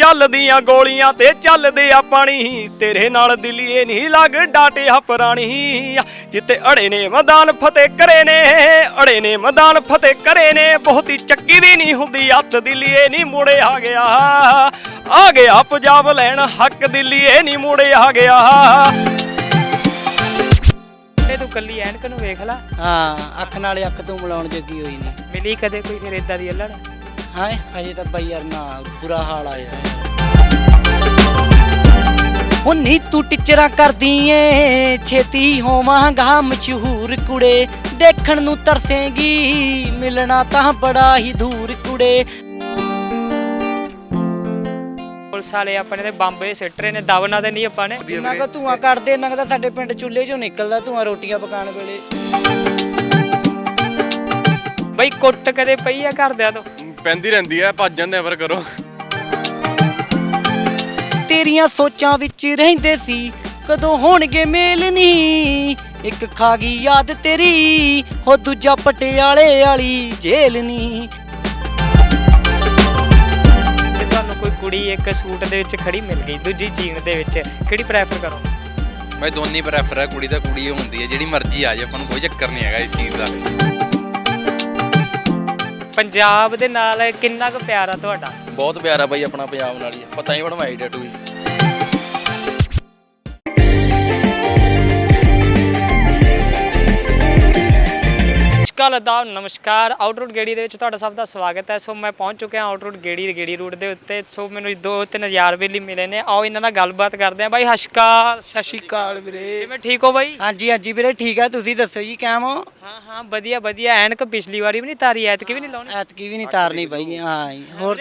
ਚੱਲਦੀਆਂ ਗੋਲੀਆਂ ਤੇ ਚੱਲਦੇ ਆ ਪਾਣੀ। ਤੇਰੇ ਨਾਲ ਦਿੱਲੀਏ ਨਹੀਂ ਲੱਗ ਡਾਟਿਆ ਪੁਰਾਣੀ। ਜਿੱਤੇ ਅੜੇ ਨੇ ਮੈਦਾਨ ਫਤਿਹ ਕਰੇ ਨੇ ਅੜੇ ਨੇ ਮੈਦਾਨ ਫਤਿਹ ਕਰੇ ਨੇ। ਬਹੁਤੀ ਚੱਕੀ ਦੀ ਨਹੀਂ ਹੁੰਦੀ ਅੱਤ ਦਿੱਲੀਏ ਨਹੀਂ ਮੁੜੇ ਆ ਗਿਆ। ਆ ਗਿਆ ਪੰਜਾਬ ਲੈਣ ਹੱਕ ਦਿੱਲੀਏ ਨਹੀਂ ਮੁੜੇ ਆ ਗਿਆ। ਤੇ ਤੂੰ ਕੱਲੀ ਐਨਕ ਨੂੰ ਵੇਖ ਲੈ। ਹਾਂ ਅੱਖ ਨਾਲੇ ਅੱਖ ਤੋਂ ਮਿਲਾਉਣ ਜੋਗੀ ਹੋਈ ਨਹੀਂ ਮਿਲੀ ਕਦੇ ਕੋਈ ਫਿਰ ਇਦਾਂ ਦੀ ਅਲੜ? ਹਾਂ? ਅਜੇ ਤਾਂ ਬਈ ਯਾਰ ਨਾ ਬੁਰਾ ਹਾਲ ਆ ਯਾਰ। ਹੁਨੀ ਤੂੰ ਟਿਚਰਾ ਕਰਦੀ ਏ ਛੇਤੀ ਹੋਵਾਂਗਾ ਮਸ਼ਹੂਰ ਕੁੜੇ। ਦੇਖਣ ਨੂੰ ਤਰਸੇਂਗੀ ਮਿਲਣਾ ਤਾਂ ਬੜਾ ਹੀ ਦੂਰ ਕੁੜੇ। ਪੁਲਿਸ ਵਾਲੇ ਆਪਣੇ ਤੇ ਬੰਬ ਇਹ ਸਿੱਟ ਰਹੇ ਨੇ ਦਵਨਾ ਤੇ ਨਹੀਂ ਆਪਾਂ ਨੇ। ਜਿੰਨਾ ਕੋ ਧੂਆਂ ਕੱਢਦੇ ਇੰਨਾ ਕੁ ਤਾਂ ਸਾਡੇ ਪਿੰਡ ਚੁੱਲ੍ਹੇ 'ਚੋਂ ਨਿਕਲਦਾ ਧੂਆਂ ਰੋਟੀਆਂ ਪਕਾਉਣ ਵੇਲੇ। ਬਈ ਕੁੱਟ ਕਦੇ ਪਈ ਆ ਘਰਦਿਆਂ ਤੋਂ? ਪੈਂਦੀ ਰਹਿੰਦੀ ਹੈ ਭੱਜ ਜਾਂਦੇ ਆ ਪਰ ਕਰੋ ਤੇਰੀਆਂ ਸੋਚਾਂ ਵਿੱਚ ਰਹਿੰਦੇ ਸੀ ਕਦੋਂ ਹੋਣਗੇ ਮੇਲ ਨੀ। ਇੱਕ ਖਾ ਗਈ ਯਾਦ ਤੇਰੀ ਹੋ ਦੂਜਾ ਪਟਿਆਲੇ ਵਾਲੀ ਜੇਲ੍ਹ ਨੀ। ਜੇ ਤੁਹਾਨੂੰ ਕੋਈ ਕੁੜੀ ਇੱਕ ਸੂਟ ਦੇ ਵਿੱਚ ਖੜੀ ਮਿਲ ਗਈ ਦੂਜੀ ਜੀਨ ਦੇ ਵਿੱਚ ਕਿਹੜੀ ਪ੍ਰੈਫਰ ਕਰੋ? ਬਾਈ ਦੋਨੀ ਪ੍ਰੈਫਰ ਹੈ ਕੁੜੀ ਤਾਂ ਕੁੜੀ ਹੁੰਦੀ ਹੈ ਜਿਹੜੀ ਮਰਜ਼ੀ ਆ ਜਾਏ ਆਪਾਂ ਨੂੰ ਕੋਈ ਚੱਕਰ ਨਹੀਂ ਹੈਗਾ ਇਸ ਚੀਜ਼ ਦਾ। ਪੰਜਾਬ ਦੇ ਨਾਲ ਕਿੰਨਾ ਕੁ ਪਿਆਰ ਆ ਤੁਹਾਡਾ? ਬਹੁਤ ਪਿਆਰਾ ਬਾਈ, ਆਪਣਾ ਪੰਜਾਬ ਨਾਲ ਹੀ। ਪਤਾ ਹੀ ਬਣਵਾਈ ਟੈਟੂ ਹੀ ਨਮਸਕਾਰ ਅਦਾਬ ਨਮਸਕਾਰ। ਆਊਟਰੂਟ ਗੇੜੀ ਦੇ ਵਿੱਚ ਤੁਹਾਡਾ ਸਭ ਦਾ ਸਵਾਗਤ ਹੈ। ਸੋ ਮੈਂ ਪਹੁੰਚ ਚੁੱਕਿਆ ਆਊਟਰੂਟ ਗੇੜੀ ਦੇ ਗੇੜੀ ਰੂਟ ਦੇ ਉੱਤੇ। ਸੋ ਮੈਨੂੰ ਦੋ ਤਿੰਨ ਹਜ਼ਾਰ ਵੇਲੀ ਮਿਲੇ ਨੇ। ਆਓ ਇਹਨਾਂ ਨਾਲ ਗੱਲਬਾਤ ਕਰਦੇ ਆਂ ਬਾਈ ਹਸ਼ਕਾਰ ਸਤਿ ਸ਼੍ਰੀ ਅਕਾਲ ਵੀਰੇ। ਕਿਵੇਂ ਠੀਕ ਹੋ ਬਾਈ? ਹਾਂਜੀ ਹਾਂਜੀ ਵੀਰੇ ਠੀਕ ਆ। ਤੁਸੀਂ ਦੱਸੋ ਜੀ ਕਿਵੇਂ ਹੋ? ਹਾਂ ਹਾਂ ਵਧੀਆ ਵਧੀਆ। ਐਨਕ ਪਿਛਲੀ ਵਾਰੀ ਵੀ ਨਹੀਂ ਤਾਰੀ ਐਤਕੀ ਵੀ ਨਹੀਂ ਲਾਉਣੀ? ਐਤਕੀ ਵੀ ਨਹੀਂ ਤਾਰਨੀ ਪਈ ਹਾਂ ਜੀ। ਹੋਰ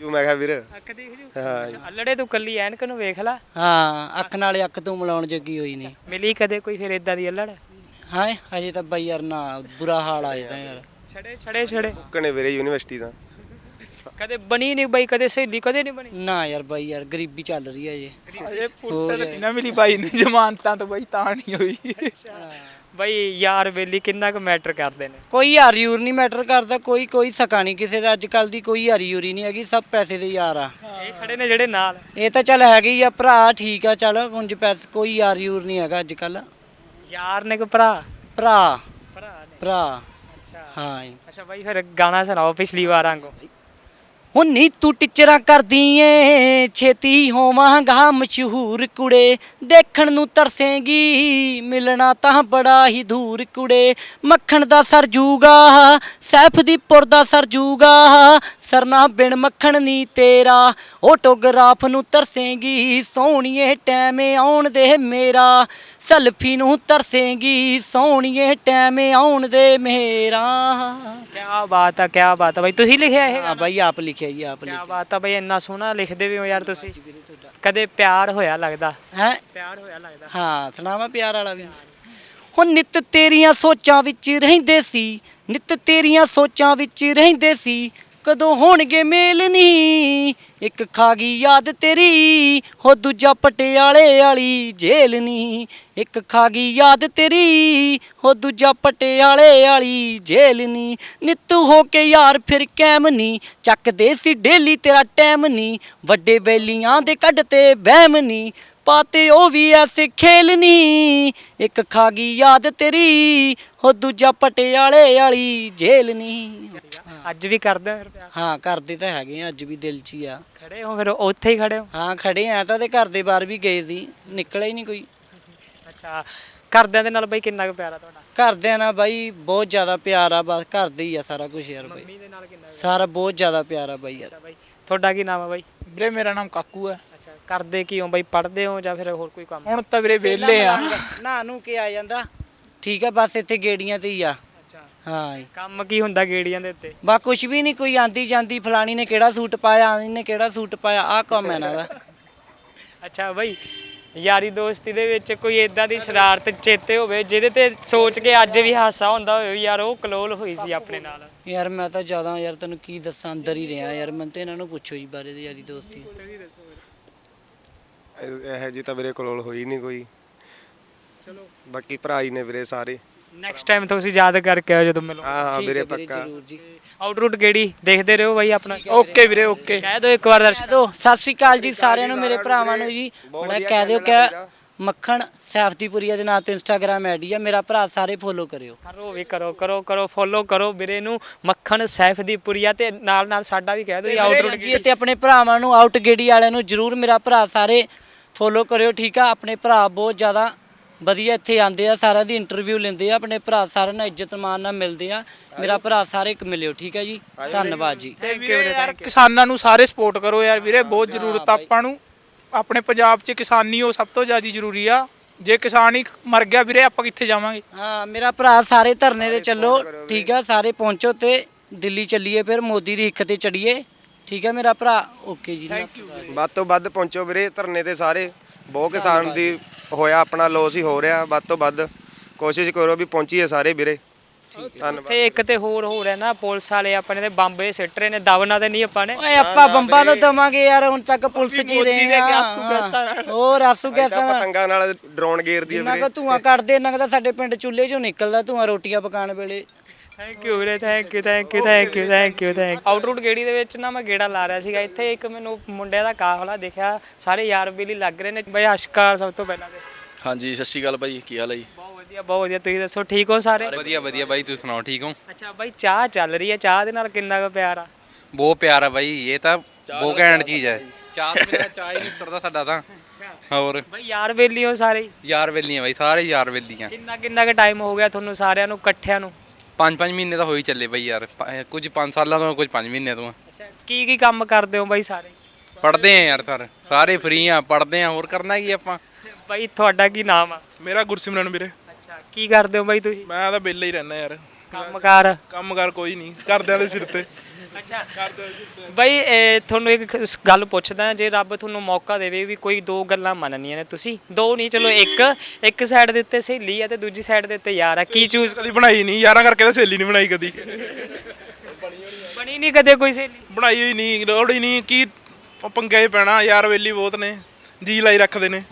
ਜੂ ਮੈਂ ਕਿਹਾ ਵੀਰ। ਅੱਖ ਦੇਖ ਜੂ। ਅੱਛਾ ਅਲੜੇ ਤੂੰ ਕੱਲੀ ਐਨਕ ਨੂੰ ਵੇਖ ਲੈ। ਹਾਂ ਅੱਖ ਨਾਲੇ ਅੱਖ ਤੋਂ ਮਿਲਾਉਣ ਜੋਗੀ ਹੋਈ ਨਹੀਂ ਮਿਲੀ ਕਦੇ ਕੋਈ ਫਿਰ ਇਦਾਂ ਦੀ ਅਲੜ? ਹਾਂ? ਅਜੇ ਤਾਂ ਬਈ ਯਾਰ ਨਾ ਬੁਰਾ ਹਾਲ ਆ ਜਾਂਦਾ ਯਾਰ। ਛੜੇ ਛੜੇ ਛੜੇ। ਕਨੇ ਵੀਰੇ ਯੂਨੀਵਰਸਿਟੀ ਦਾ। ਕਦੇ ਬਣੀ ਨਹੀਂ ਬਾਈ ਕਦੇ ਸਹੇਲੀ ਕਦੇ ਨਹੀਂ ਬਣੀ? ਨਾ ਯਾਰ ਬਈ ਯਾਰ ਗਰੀਬੀ ਚੱਲ ਰਹੀ ਹੈ ਜੇ ਅਜੇ ਪੁਲਿਸ ਨਾ ਮਿਲੀ ਬਾਈ ਨੂੰ ਜ਼ਮਾਨਤਾਂ ਤੋਂ ਬਾਈ ਤਾਂ ਨਹੀਂ ਹੋਈ। ਬਾਈ ਯਾਰ ਵੇਲੀ ਕਿੰਨਾ ਕੁ ਮੈਟਰ ਕਰਦੇ ਨੇ? ਕੋਈ ਯਾਰ ਯੂਰ ਨਹੀਂ ਮੈਟਰ ਕਰਦਾ ਕੋਈ ਕੋਈ ਸਕਾ ਨਹੀਂ ਕਿਸੇ ਦਾ। ਅੱਜ ਕੱਲ ਦੀ ਕੋਈ ਯਾਰੀ ਯੂਰੀ ਨਹੀਂ ਹੈਗੀ ਸਭ ਪੈਸੇ ਦੇ ਯਾਰ ਆ। ਇਹ ਖੜੇ ਨੇ ਜਿਹੜੇ ਨਾਲ। ਇਹ ਤਾਂ ਚੱਲ ਹੈਗੀ ਆ ਭਰਾ ਠੀਕ ਆ ਚੱਲ ਉਂਝ ਪੈਸੇ ਕੋਈ ਯਾਰ ਯੂਰ ਨਹੀਂ ਹੈਗਾ ਅੱਜ ਕੱਲ ਯਾਰ ਨੇ ਕੋ ਭਰਾ? ਭਰਾ। ਭਰਾ ਨੇ? ਭਰਾ। ਅੱਛਾ। ਹਾਂ ਜੀ। ਅੱਛਾ ਬਾਈ ਫਿਰ ਗਾਣਾ ਸੁਣਾਓ ਪਿਛਲੀ ਵਾਰ ਵਾਂਗੂ ਹੁਨੀ ਤੂੰ ਟਿਚਰਾ ਕਰਦੀ ਏ। ਛੇਤੀ ਹੋਵਾਂਗਾ ਮਸ਼ਹੂਰ ਕੁੜੇ। ਦੇਖਣ ਨੂੰ ਤਰਸੇਂਗੀ ਮਿਲਣਾ ਤਾਂ ਬੜਾ ਹੀ ਦੂਰ ਕੁੜੇ। ਮੱਖਣ ਦਾ ਸਰ ਜੂਗਾ ਸੈਫ ਦੀ ਪੁਰ ਦਾ ਸਰ ਜੂਗਾ। ਸਰਨਾ ਬਿਨ ਮੱਖਣ ਨਹੀਂ ਤੇਰਾ। ਆਟੋਗ੍ਰਾਫ ਨੂੰ ਤਰਸੇਂਗੀ ਸੋਹਣੀਏ ਟੈਮ ਆਉਣ ਦੇ ਮੇਰਾ। ਸਲਫੀ ਨੂੰ ਤਰਸੇਂਗੀ ਸੋਹਣੀਏ ਟੈਮ ਆਉਣ ਦੇ ਮੇਰਾ। ਕੀ ਬਾਤ ਆ ਕੀ ਬਾਤ ਆ। ਬਾਈ ਤੁਸੀਂ ਲਿਖਿਆ ਇਹ ਹਾਂ ਬਾਈ ਆਪ ਲਿਖਿਆ। ਜੀ ਆਪ ਕੀ। ਲਿਖਿਆ ਬਾਤ ਆ ਬਾਈ ਇੰਨਾ ਸੋਹਣਾ ਲਿਖਦੇ ਵੀ ਹੋ ਯਾਰ ਤੁਸੀਂ। ਕਦੇ ਪਿਆਰ ਹੋਇਆ ਲੱਗਦਾ? ਹੈ? ਪਿਆਰ ਹੋਇਆ ਲੱਗਦਾ। ਹਾਂ ਸੁਣਾਵਾ ਪਿਆਰ ਵਾਲਾ ਵੀ। ਹੁਣ ਨਿਤ ਤੇਰੀਆਂ ਸੋਚਾਂ ਵਿੱਚ ਰਹਿੰਦੇ ਸੀ ਨਿਤ ਤੇਰੀਆਂ ਸੋਚਾਂ ਵਿੱਚ ਰਹਿੰਦੇ ਸੀ ਕਦੋਂ ਹੋਣਗੇ ਮੇਲ ਨਹੀਂ ਇੱਕ ਖਾ ਗਈ ਯਾਦ ਤੇਰੀ, ਹੋ ਦੂਜਾ ਪਟਿਆਲੇ ਵਾਲੀ ਜੇਲ੍ਹ ਨਹੀਂ ਇੱਕ ਖਾ ਗਈ ਯਾਦ ਤੇਰੀ, ਹੋ ਦੂਜਾ ਪਟਿਆਲੇ ਵਾਲੀ ਜੇਲ ਨਹੀਂ ਨਿੱਤੂ ਹੋ ਕੇ ਯਾਰ ਫਿਰ ਕੈਮ ਨਹੀਂ ਚੱਕਦੇ ਸੀ ਡੇਲੀ ਤੇਰਾ ਟਾਈਮ ਨਹੀਂ ਵੱਡੇ ਬੈਲੀਆਂ ਦੇ ਕੱਢ ਤੇ ਵਹਿਮ ਨਹੀਂ ਪਾਤੇ ਉਹ ਵੀ ਐਸੇ ਖੇਲ ਨਹੀਂ ਇੱਕ ਖਾ ਗਈ ਯਾਦ ਤੇਰੀ ਹੋ ਦੂਜਾ ਪਟਿਆਲੇ ਵਾਲੀ ਜੇਲ੍ਹ ਨਹੀਂ ਅੱਜ ਵੀ ਕਰਦੇ ਹੋ ਫਿਰ ਪਿਆਰ? ਹਾਂ ਕਰਦੇ ਤਾਂ ਹੈਗੇ ਆ ਅੱਜ ਵੀ ਦਿਲ 'ਚ ਹੀ ਆ। ਖੜੇ ਹੋ ਫਿਰ ਉੱਥੇ ਹੀ ਖੜੇ ਹੋ? ਹਾਂ ਖੜੇ ਆ ਤਾਂ ਤੇ ਘਰ ਦੇ ਬਾਹਰ ਵੀ ਗਏ ਸੀ ਨਿਕਲਿਆ ਹੀ ਨਹੀਂ ਕੋਈ। ਅੱਛਾ ਘਰਦਿਆਂ ਦੇ ਨਾਲ ਬਾਈ ਕਿੰਨਾ ਕੁ ਪਿਆਰ ਆ ਤੁਹਾਡਾ? ਘਰਦਿਆਂ ਨਾਲ ਬਾਈ ਬਹੁਤ ਜ਼ਿਆਦਾ ਪਿਆਰ ਆ ਬਸ ਘਰ ਦੇ ਹੀ ਆ ਸਾਰਾ ਕੁਝ ਯਾਰ ਬਾਈ। ਮੰਮੀ ਦੇ ਨਾਲ ਕਿੰਨਾ ਸਾਰਾ ਬਹੁਤ ਜ਼ਿਆਦਾ ਪਿਆਰ ਆ ਬਾਈ ਯਾਰ। ਅੱਛਾ ਬਾਈ ਤੁਹਾਡਾ ਕੀ ਨਾਮ ਆ ਬਾਈ? ਵੀਰੇ ਮੇਰਾ ਨਾਮ ਕਾਕੂ ਹੈ ਅੱਛਾ ਕਰਦੇ ਕੀ ਹੋ ਬਾਈ? ਪੜ੍ਹਦੇ ਹੋ ਜਾਂ ਫਿਰ ਹੋਰ ਕੋਈ ਕੰਮ? ਹੁਣ ਤਾਂ ਵੀਰੇ ਵਿਹਲੇ ਆ। ਨਾ ਨੂੰ ਕੇ ਆ ਜਾਂਦਾ ਠੀਕ ਆ ਬਸ ਇੱਥੇ ਗੇੜੀਆਂ ਤੇ ਹੀ ਆ। ਅੱਛਾ। ਹਾਂ ਜੀ। ਕੰਮ ਕੀ ਹੁੰਦਾ ਗੇੜੀਆਂ ਦੇ ਉੱਤੇ? ਬਾ ਕੁਛ ਵੀ ਨਹੀਂ ਕੋਈ ਆਂਦੀ ਜਾਂਦੀ ਫਲਾਣੀ ਨੇ ਕਿਹੜਾ ਸੂਟ ਪਾਇਆ ਆਂਦੀ ਨੇ ਕਿਹੜਾ ਸੂਟ ਪਾਇਆ ਆਹ ਕੰਮ ਹੈ ਇਹਨਾਂ ਦਾ। ਅੱਛਾ ਬਾਈ ਯਾਰੀ ਦੋਸਤੀ ਦੇ ਵਿੱਚ ਕੋਈ ਇਦਾਂ ਦੀ ਸ਼ਰਾਰਤ ਚੇਤੇ ਹੋਵੇ ਜਿਹਦੇ ਤੇ ਸੋਚ ਕੇ ਅੱਜ ਵੀ ਹਾਸਾ ਹੁੰਦਾ ਹੋਵੇ ਵੀ ਯਾਰ ਉਹ ਕਲੋਲ ਹੋਈ ਸੀ ਆਪਣੇ ਨਾਲ। ਯਾਰ ਮੈਂ ਤਾਂ ਜ਼ਿਆਦਾ ਯਾਰ ਤੈਨੂੰ ਕੀ ਦੱਸਾਂ ਅੰਦਰ ਹੀ ਰਿਹਾ ਯਾਰ ਮੈਂ ਤੇ ਇਹਨਾਂ ਨੂੰ ਪੁੱਛੋ ਜੀ ਬਾਰੇ ਦੀ ਯਾਰੀ ਦੋਸਤੀ। ਇਹ ਜੀ ਤਾਂ ਵੀਰੇ ਕੋਲ ਹੋਈ ਨਹੀਂ ਕੋਈ। ਚਲੋ। ਬਾਕੀ ਭਰਾ ਹੀ ਨੇ ਵੀਰੇ ਸਾਰੇ। ਨੈਕਸਟ ਟਾਈਮ ਤੁਸੀਂ ਯਾਦ ਕਰਕੇ ਆਓ ਜਦੋਂ ਮਿਲੋ। ਹਾਂ ਹਾਂ ਵੀਰੇ ਪੱਕਾ। ਆਊਟਰੂਟ ਗੇੜੀ ਦੇਖਦੇ ਰਹੋ ਬਾਈ ਆਪਣਾ। ਓਕੇ ਵੀਰੇ ਓਕੇ। ਕਹਿ ਦਿਓ ਇੱਕ ਵਾਰ ਦਰਸ਼ਕ ਦੋ ਸਤਿ ਸ੍ਰੀ ਅਕਾਲ ਜੀ ਸਾਰਿਆਂ ਨੂੰ ਮੇਰੇ ਭਰਾਵਾਂ ਨੂੰ ਜੀ। ਬੜਾ ਕਹਿ ਦਿਓ ਕਿ ਮੱਖਣ ਸੈਫਦੀਪੁਰੀਆ ਦੇ ਨਾਂ ਤੇ ਇੰਸਟਾਗ੍ਰam ਆਈਡੀ ਆ। ਮੇਰਾ ਭਰਾ ਸਾਰੇ ਫੋਲੋ ਕਰਿਓ। ਕਰੋ ਵੀ ਕਰੋ ਕਰੋ ਕਰੋ ਫੋਲੋ ਕਰੋ ਵੀਰੇ ਨੂੰ। ਮੱਖਣ ਸੈਫ ਦੀ ਪੁਰੀਆ ਤੇ ਨਾਲ ਨਾਲ ਸਾਡਾ ਵੀ ਕਹਿ ਦਿਓ ਆਊਟਰੂਟ ਜੀ ਤੇ ਆਪਣੇ ਭਰਾਵਾਂ ਨੂੰ ਆਊਟ ਗੇੜੀ ਵਾਲਿਆਂ ਨੂੰ ਜਰੂਰ ਮੇਰਾ ਭਰਾ ਸਾਰੇ ਫੋਲੋ ਕਰਿਓ ਠੀਕ ਆ? ਆਪਣੇ ਭਰਾ ਬਹੁਤ ਜ਼ਿਆਦਾ ਵਧੀਆ ਇੱਥੇ ਆਉਂਦੇ ਆ ਸਾਰਿਆਂ ਦੀ ਇੰਟਰਵਿਊ ਲੈਂਦੇ ਆ ਆਪਣੇ ਭਰਾ ਸਾਰਿਆਂ ਨਾਲ ਇੱਜ਼ਤ ਮਾਨ ਨਾਲ ਮਿਲਦੇ ਆ। ਮੇਰਾ ਭਰਾ ਸਾਰੇ ਇੱਕ ਮਿਲਿਓ ਠੀਕ ਹੈ ਜੀ? ਧੰਨਵਾਦ ਜੀ। ਯੂ ਵੀਰੇ ਯਾਰ ਕਿਸਾਨਾਂ ਨੂੰ ਸਾਰੇ ਸਪੋਰਟ ਕਰੋ ਯਾਰ ਵੀਰੇ ਬਹੁਤ ਜ਼ਰੂਰਤ ਆ ਆਪਾਂ ਨੂੰ। ਆਪਣੇ ਪੰਜਾਬ 'ਚ ਕਿਸਾਨੀ ਉਹ ਸਭ ਤੋਂ ਜ਼ਿਆਦਾ ਜ਼ਰੂਰੀ ਆ। ਜੇ ਕਿਸਾਨ ਹੀ ਮਰ ਗਿਆ ਵੀਰੇ ਆਪਾਂ ਕਿੱਥੇ ਜਾਵਾਂਗੇ? ਹਾਂ ਮੇਰਾ ਭਰਾ ਸਾਰੇ ਧਰਨੇ ਤੇ ਚੱਲੋ ਠੀਕ ਆ? ਸਾਰੇ ਪਹੁੰਚੋ ਤੇ ਦਿੱਲੀ ਚੱਲੀਏ ਫਿਰ ਮੋਦੀ ਦੀ ਹਿੱਕ ਤੇ ਚੜੀਏ ਠੀਕ ਹੈ ਮੇਰਾ ਭਰਾ ਓਕੇ ਜੀ ਵੱਧ ਤੋਂ ਵੱਧ ਪਹੁੰਚੋ ਵੀਰੇ ਧਰਨੇ ਤੇ ਸਾਰੇ। ਬਹੁਤ ਕਿਸਾਨ ਦੀ ਹੋਇਆ ਆਪਣਾ ਲੋਸ ਹੀ ਹੋ ਰਿਹਾ ਵੱਧ ਤੋਂ ਵੱਧ। ਕੋਸ਼ਿਸ਼ ਕਰੋ ਵੀ ਪਹੁੰਚੀਏ ਸਾਰੇ ਵੀਰੇ। ਧੰਨਵਾਦ। ਤੇ ਇੱਕ ਤੇ ਹੋਰ ਹੋ ਰਿਹਾ ਨਾ ਪੁਲਿਸ ਵਾਲੇ ਆਪਣੇ ਤੇ ਬੰਬ ਇਹ ਸਿੱਟ ਰਹੇ ਨੇ ਦਬਨਾ ਤੇ ਨਹੀਂ ਆਪਾਂ ਨੇ। ਓਏ ਆਪਾਂ ਬੰਬਾਂ ਨੂੰ ਦਵਾਂਗੇ ਯਾਰ ਹੁਣ ਤੱਕ ਪੁਲਿਸ ਚ ਹੀ ਰਹੇ ਦੇ ਆ ਆਸੂ ਗੈਸਾਂ ਨਾਲ। ਹੋਰ ਆਸੂ ਤਾਂ ਗੈਸਾਂ ਨਾਲ। ਪਤੰਗਾਂ ਨਾਲ ਡਰੋਨ ਗੇਰਦੀ ਹੈ ਜਿੰਨਾ ਵੀਰੇ। ਕੋ ਧੂਆਂ ਕੱਢਦੇ ਇੰਨਾ ਕੁ ਤਾਂ ਸਾਡੇ ਪਿੰਡ ਚੁੱਲ੍ਹੇ ਚੋਂ ਨਿਕਲਦਾ ਧੂਆਂ ਰੋਟੀਆਂ ਪਕਾਉਣ ਵੇਲੇ। ਥੈਂਕ ਯੂ ਵੀਰੇ thank you thank you thank you thank you thank ਆਊਟਰੂਟ ਗੇੜੀ ਦੇ ਵਿੱਚ ਨਾ ਮੈਂ ਗੇੜਾ ਲਾ ਰਿਹਾ ਸੀਗਾ। ਇੱਥੇ ਇੱਕ ਮੈਨੂੰ ਮੁੰਡਿਆਂ ਦਾ ਕਾਫਲਾ ਦੇਖਿਆ। ਸਾਰੇ ਯਾਰ ਬੇਲੀ ਲੱਗ ਰਹੇ ਨੇ। ਬਈ ਅਸ਼ਕਾਰ ਸਭ ਤੋਂ ਪਹਿਲਾਂ ਤੇ ਹਾਂਜੀ ਸਤਿ ਸ਼੍ਰੀ ਅਕਾਲ ਭਾਈ ਕੀ ਹਾਲ ਹੈ ਜੀ? ਬਹੁਤ ਵਧੀਆ ਬਹੁਤ ਵਧੀਆ। ਤੁਸੀਂ ਦੱਸੋ ਠੀਕ ਹੋ ਸਾਰੇ? ਵਧੀਆ ਵਧੀਆ ਬਾਈ। ਤੁਸੀਂ ਸੁਣਾਓ ਠੀਕ ਹੋ? ਅੱਛਾ ਬਾਈ ਚਾਹ ਚੱਲ ਰਹੀ ਹੈ। ਚਾਹ ਦੇ ਨਾਲ ਕਿੰਨਾ ਕੁ ਪਿਆਰ ਆ? ਬਹੁਤ ਪਿਆਰ ਆ ਬਾਈ। ਇਹ ਤਾਂ ਬਹੁਤ ਘੈਂਟ ਚੀਜ਼ ਹੈ ਚਾਹ ਤੋਂ ਬਿਨਾਂ ਚਾਹ ਹੀ ਨਹੀਂ ਉਤਰਦਾ ਸਾਡਾ ਤਾਂ। ਹੋਰ? ਬਾਈ ਯਾਰ ਬੇਲੀ ਹੋ ਸਾਰੇ। ਹੀ। ਯਾਰ ਵੇਲੀਆਂ ਬਾਈ ਸਾਰੇ ਯਾਰ ਵੇਲੀਆਂ ਕਿੰਨਾ ਕਿੰਨਾ ਕੁ ਟਾਈਮ ਹੋ ਗਿਆ ਤੁਹਾਨੂੰ ਸਾਰਿਆਂ ਨੂੰ ਇਕੱਠਿਆਂ ਨੂੰ? ਪੰਜ ਪੰਜ ਮਹੀਨੇ ਤਾਂ ਹੋਈ ਚੱਲੇ ਬਾਈ ਯਾਰ ਪ- ਕੁਝ 5 ਸਾਲਾਂ ਤੋਂ ਕੁਝ 5 ਮਹੀਨੇ ਤੋਂ। ਅੱਛਾ ਕੀ ਕੀ ਕੰਮ ਕਰਦੇ ਹੋ ਬਾਈ ਸਾਰੇ? ਪੜਦੇ ਆ ਯਾਰ ਸਰ ਸਾਰੇ ਫ੍ਰੀ ਆ ਪੜਦੇ ਆ ਹੋਰ ਕਰਨਾ ਕੀ ਆਪਾਂ? ਬਾਈ ਤੁਹਾਡਾ ਕੀ ਨਾਮ ਆ? ਮੇਰਾ ਗੁਰਸਿਮਰਨ ਵੀਰੇ। ਅੱਛਾ ਕੀ ਕਰਦੇ ਹੋ ਬਾਈ ਤੁਸੀਂ? ਮੈਂ ਤਾਂ ਵਿਹਲਾ ਹੀ ਰਹਿਣਾ ਯਾਰ। ਕੰਮਕਾਰ? ਕੰਮ ਕਰ ਕੋਈ ਨਹੀਂ ਕਰਦਿਆਂ ਦੇ ਸਿਰ ਤੇ। ਅੱਛਾ। ਬਈ ਇਹ ਤੁਹਾਨੂੰ ਇੱਕ ਸ- ਗੱਲ ਪੁੱਛਦਾ ਜੇ ਰੱਬ ਤੁਹਾਨੂੰ ਮੌਕਾ ਦੇਵੇ ਵੀ ਕੋਈ ਦੋ ਗੱਲਾਂ ਮੰਨਣੀਆਂ ਨੇ ਤੁਸੀਂ ਦੋ ਨਹੀਂ ਚਲੋ ਇੱਕ ਇੱਕ ਸਾਈਡ ਦੇ ਉੱਤੇ ਸਹੇਲੀ ਆ ਤੇ ਦੂਜੀ ਸਾਈਡ ਦੇ ਉੱਤੇ ਯਾਰ ਆ ਕੀ ਚੂਜ਼ ਕਦੀ ਬਣਾਈ ਨਹੀਂ ਯਾਰਾਂ ਕਰਕੇ ਤਾਂ ਸਹੇਲੀ ਨਹੀਂ ਬਣਾਈ ਕਦੀ। ਬਣੀ ਨਹੀਂ ਕਦੇ ਕੋਈ ਸਹੇਲੀ। ਬਣਾਈ ਹੋਈ ਨਹੀਂ ਲੋੜ ਹੀ ਨਹੀਂ ਕੀ ਪ- ਪੰਗੇ ਪੈਣਾ ਯਾਰ ਵੇਲੀ ਬਹੁਤ ਨੇ ਜੀ ਲਾਈ ਰੱਖਦੇ ਨੇ।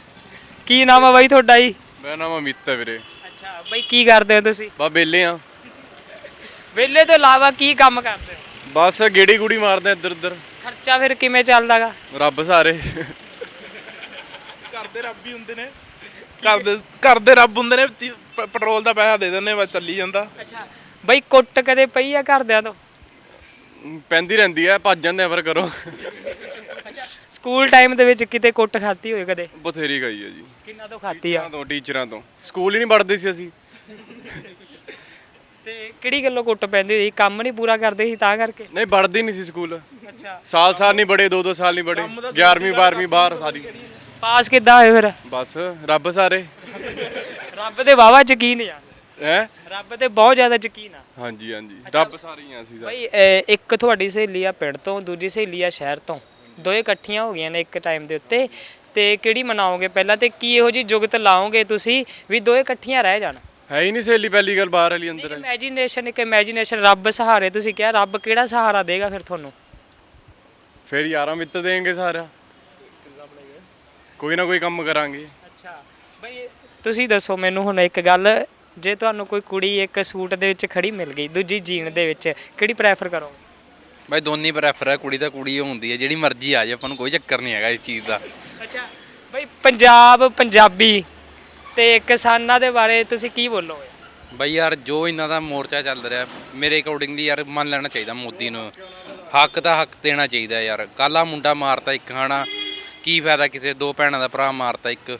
ਕੀ ਨਾਮ ਆ ਬਾਈ ਤੁਹਾਡਾ ਜੀ? ਮੇਰਾ ਨਾਮ ਅਮਿਤ ਹੈ ਵੀਰੇ। ਅੱਛਾ ਬਈ ਕੀ ਕਰਦੇ ਹੋ ਤੁਸੀਂ? ਬਾ ਬੇਲੇ ਆ। ਵਿਹਲੇ ਤੋਂ ਇਲਾਵਾ ਕੀ ਕੰਮ ਕਰਦੇ ਹੋ? ਬਸ ਗੇੜੀ ਗੂੜੀ ਮਾਰਦੇ ਆ ਇੱਧਰ ਉੱਧਰ। ਖਰਚਾ ਫਿਰ ਕਿਵੇਂ ਚੱਲਦਾਗਾ? ਰੱਬ ਸਾਰੇ। ਘਰ ਦੇ ਰੱਬ ਹੀ ਹੁੰਦੇ ਨੇ। ਘਰ ਦੇ ਘਰ ਦੇ ਰੱਬ ਹੁੰਦੇ ਨੇ ਤੀ- ਪ- ਪੈਟਰੋਲ ਦਾ ਪੈਸਾ ਦੇ ਦਿੰਦੇ ਬਸ ਚੱਲੀ ਜਾਂਦਾ। ਅੱਛਾ। ਬਈ ਕੁੱਟ ਕਦੇ ਪਈ ਆ ਘਰਦਿਆਂ ਤੋਂ? ਪੈਂਦੀ ਰਹਿੰਦੀ ਆ ਭੱਜ ਜਾਂਦੇ ਆ ਪਰ ਕਰੋ ਸਕੂਲ ਟਾਈਮ ਦੇ ਵਿੱਚ ਕਿਤੇ ਕੁੱਟ ਖਾਤੀ ਹੋਏ ਕਦੇ? ਬਥੇਰੀ ਗਈ ਹੈ ਜੀ। ਕਿੰਨਾ ਤੋਂ ਖਾਤੀ ਆ? ਤੋਂ ਟੀਚਰਾਂ ਤੋਂ। ਸਕੂਲ ਹੀ ਨਹੀਂ ਪੜ੍ਹਦੇ ਸੀ ਅਸੀਂ। ਤੇ ਕਿਹੜੀ ਗੱਲੋਂ ਕੁੱਟ ਪੈਂਦੀ ਹੋਈ ਕੰਮ ਨਹੀਂ ਪੂਰਾ ਕਰਦੇ ਸੀ ਤਾਂ ਕਰਕੇ? ਨਹੀਂ ਪੜ੍ਹਦੇ ਨਹੀਂ ਸੀ ਸਕੂਲ। ਅੱਛਾ। ਸਾਲ ਸਾਲ ਨਹੀਂ ਬੜੇ ਦੋ ਦੋ ਸਾਲ ਨਹੀਂ ਬੜੇ 11ਵੀਂ 12ਵੀਂ ਬਾਹਰ ਸਾਰੀ। ਪਾਸ ਕਿੱਦਾਂ ਹੋਏ ਫਿਰ? ਬਸ ਰੱਬ ਸਾਰੇ। ਰੱਬ ਤੇ ਵਾਵਾ ਯਕੀਨ ਆ। ਹੈ? ਰੱਬ ਤੇ ਬਹੁਤ ਜ਼ਿਆਦਾ ਯਕੀਨ ਆ। ਹਾਂਜੀ ਹਾਂਜੀ। ਰੱਬ ਸਾਰੇ ਆ ਅਸੀਂ ਸਾਰੇ ਬਈ ਅਹ, ਇੱਕ ਤੁਹਾਡੀ ਸਹੇਲੀ ਆ ਪਿੰਡ ਤੋਂ ਦੂਜੀ ਸਹੇਲੀ ਆ ਸ਼ਹਿਰ ਤੋਂ। ਦੋਏ ਇਕੱਠੀਆਂ ਹੋ ਗਈਆਂ ਨੇ ਇੱਕ ਟਾਈਮ ਦੇ ਉੱਤੇ। ਤੇ ਕਿਹੜੀ ਮਨਾਓਗੇ ਪਹਿਲਾਂ ਤੇ ਕੀ ਇਹੋ ਜੀ ਜੁਗਤ ਲਾਓਗੇ ਤੁਸੀਂ ਵੀ ਦੋਏ ਇਕੱਠੀਆਂ ਰਹਿ ਜਾਣ? ਹੈ ਹੀ ਨਹੀਂ ਸਹੇਲੀ ਪਹਿਲੀ ਗੱਲ ਬਾਹਰ ਵਾਲੀ ਅੰਦਰ ਹੈ ਇਮੇਜਿਨੇਸ਼ਨ ਇੱਕ ਇਮੇਜਿਨੇਸ਼ਨ ਰੱਬ ਸਹਾਰੇ ਤੁਸੀਂ ਕਿਹਾ ਰੱਬ ਕਿਹੜਾ ਸਹਾਰਾ ਦੇਗਾ ਫਿਰ ਤੁਹਾਨੂੰ? ਫਿਰ ਯਾਰਾਂ ਮਿੱਤ ਦੇਣਗੇ ਸਾਰਾ। ਕੋਈ ਨਾ ਕੋਈ ਕੰਮ ਕਰਾਂਗੇ। ਅੱਛਾ। ਬਈ ਤੁਸੀਂ ਦੱਸੋ ਮੈਨੂੰ ਹੁਣ ਇੱਕ ਗੱਲ ਜੇ ਤੁਹਾਨੂੰ ਕੋਈ ਕੁੜੀ ਇੱਕ ਸੂਟ ਦੇ ਵਿੱਚ ਖੜੀ ਮਿਲ ਗਈ ਦੂਜੀ ਜੀਨ ਦੇ ਵਿੱਚ ਕਿਹੜੀ ਪ੍ਰੈਫਰ ਕਰੋਗੇ? ਬਾਈ ਦੋਨੀ ਪ੍ਰੈਫਰ ਹੈ ਕੁੜੀ ਤਾਂ ਕੁੜੀ ਹੁੰਦੀ ਹੈ ਜਿਹੜੀ ਮਰਜ਼ੀ ਆ ਜਾਏ ਆਪਾਂ ਨੂੰ ਕੋਈ ਚੱਕਰ ਨਹੀਂ ਹੈਗਾ ਇਸ ਚੀਜ਼ ਦਾ। ਅੱਛਾ। ਬਈ ਪੰਜਾਬ ਪੰਜਾਬੀ ਤੇ ਕਿਸਾਨਾਂ ਦੇ ਬਾਰੇ ਤੁਸੀਂ ਕੀ ਬੋਲੋਗੇ? ਬਈ ਯਾਰ, ਜੋ ਇਹਨਾਂ ਦਾ ਮੋਰਚਾ ਚੱਲ ਰਿਹਾ, ਮੇਰੇ ਅਕੋਰਡਿੰਗਲੀ ਯਾਰ ਮੰਨ ਲੈਣਾ ਚਾਹੀਦਾ ਮੋਦੀ ਨੂੰ। ਹੱਕ ਦਾ ਹੱਕ ਦੇਣਾ ਚਾਹੀਦਾ ਯਾਰ। ਕਾਲਾ ਮੁੰਡਾ ਮਾਰਤਾ ਇੱਕ ਖਾਣਾ ਕੀ ਫਾਇਦਾ ਕਿਸੇ, ਦੋ ਭੈਣਾਂ ਦਾ ਭਰਾ ਮਾਰਤਾ ਇੱਕ।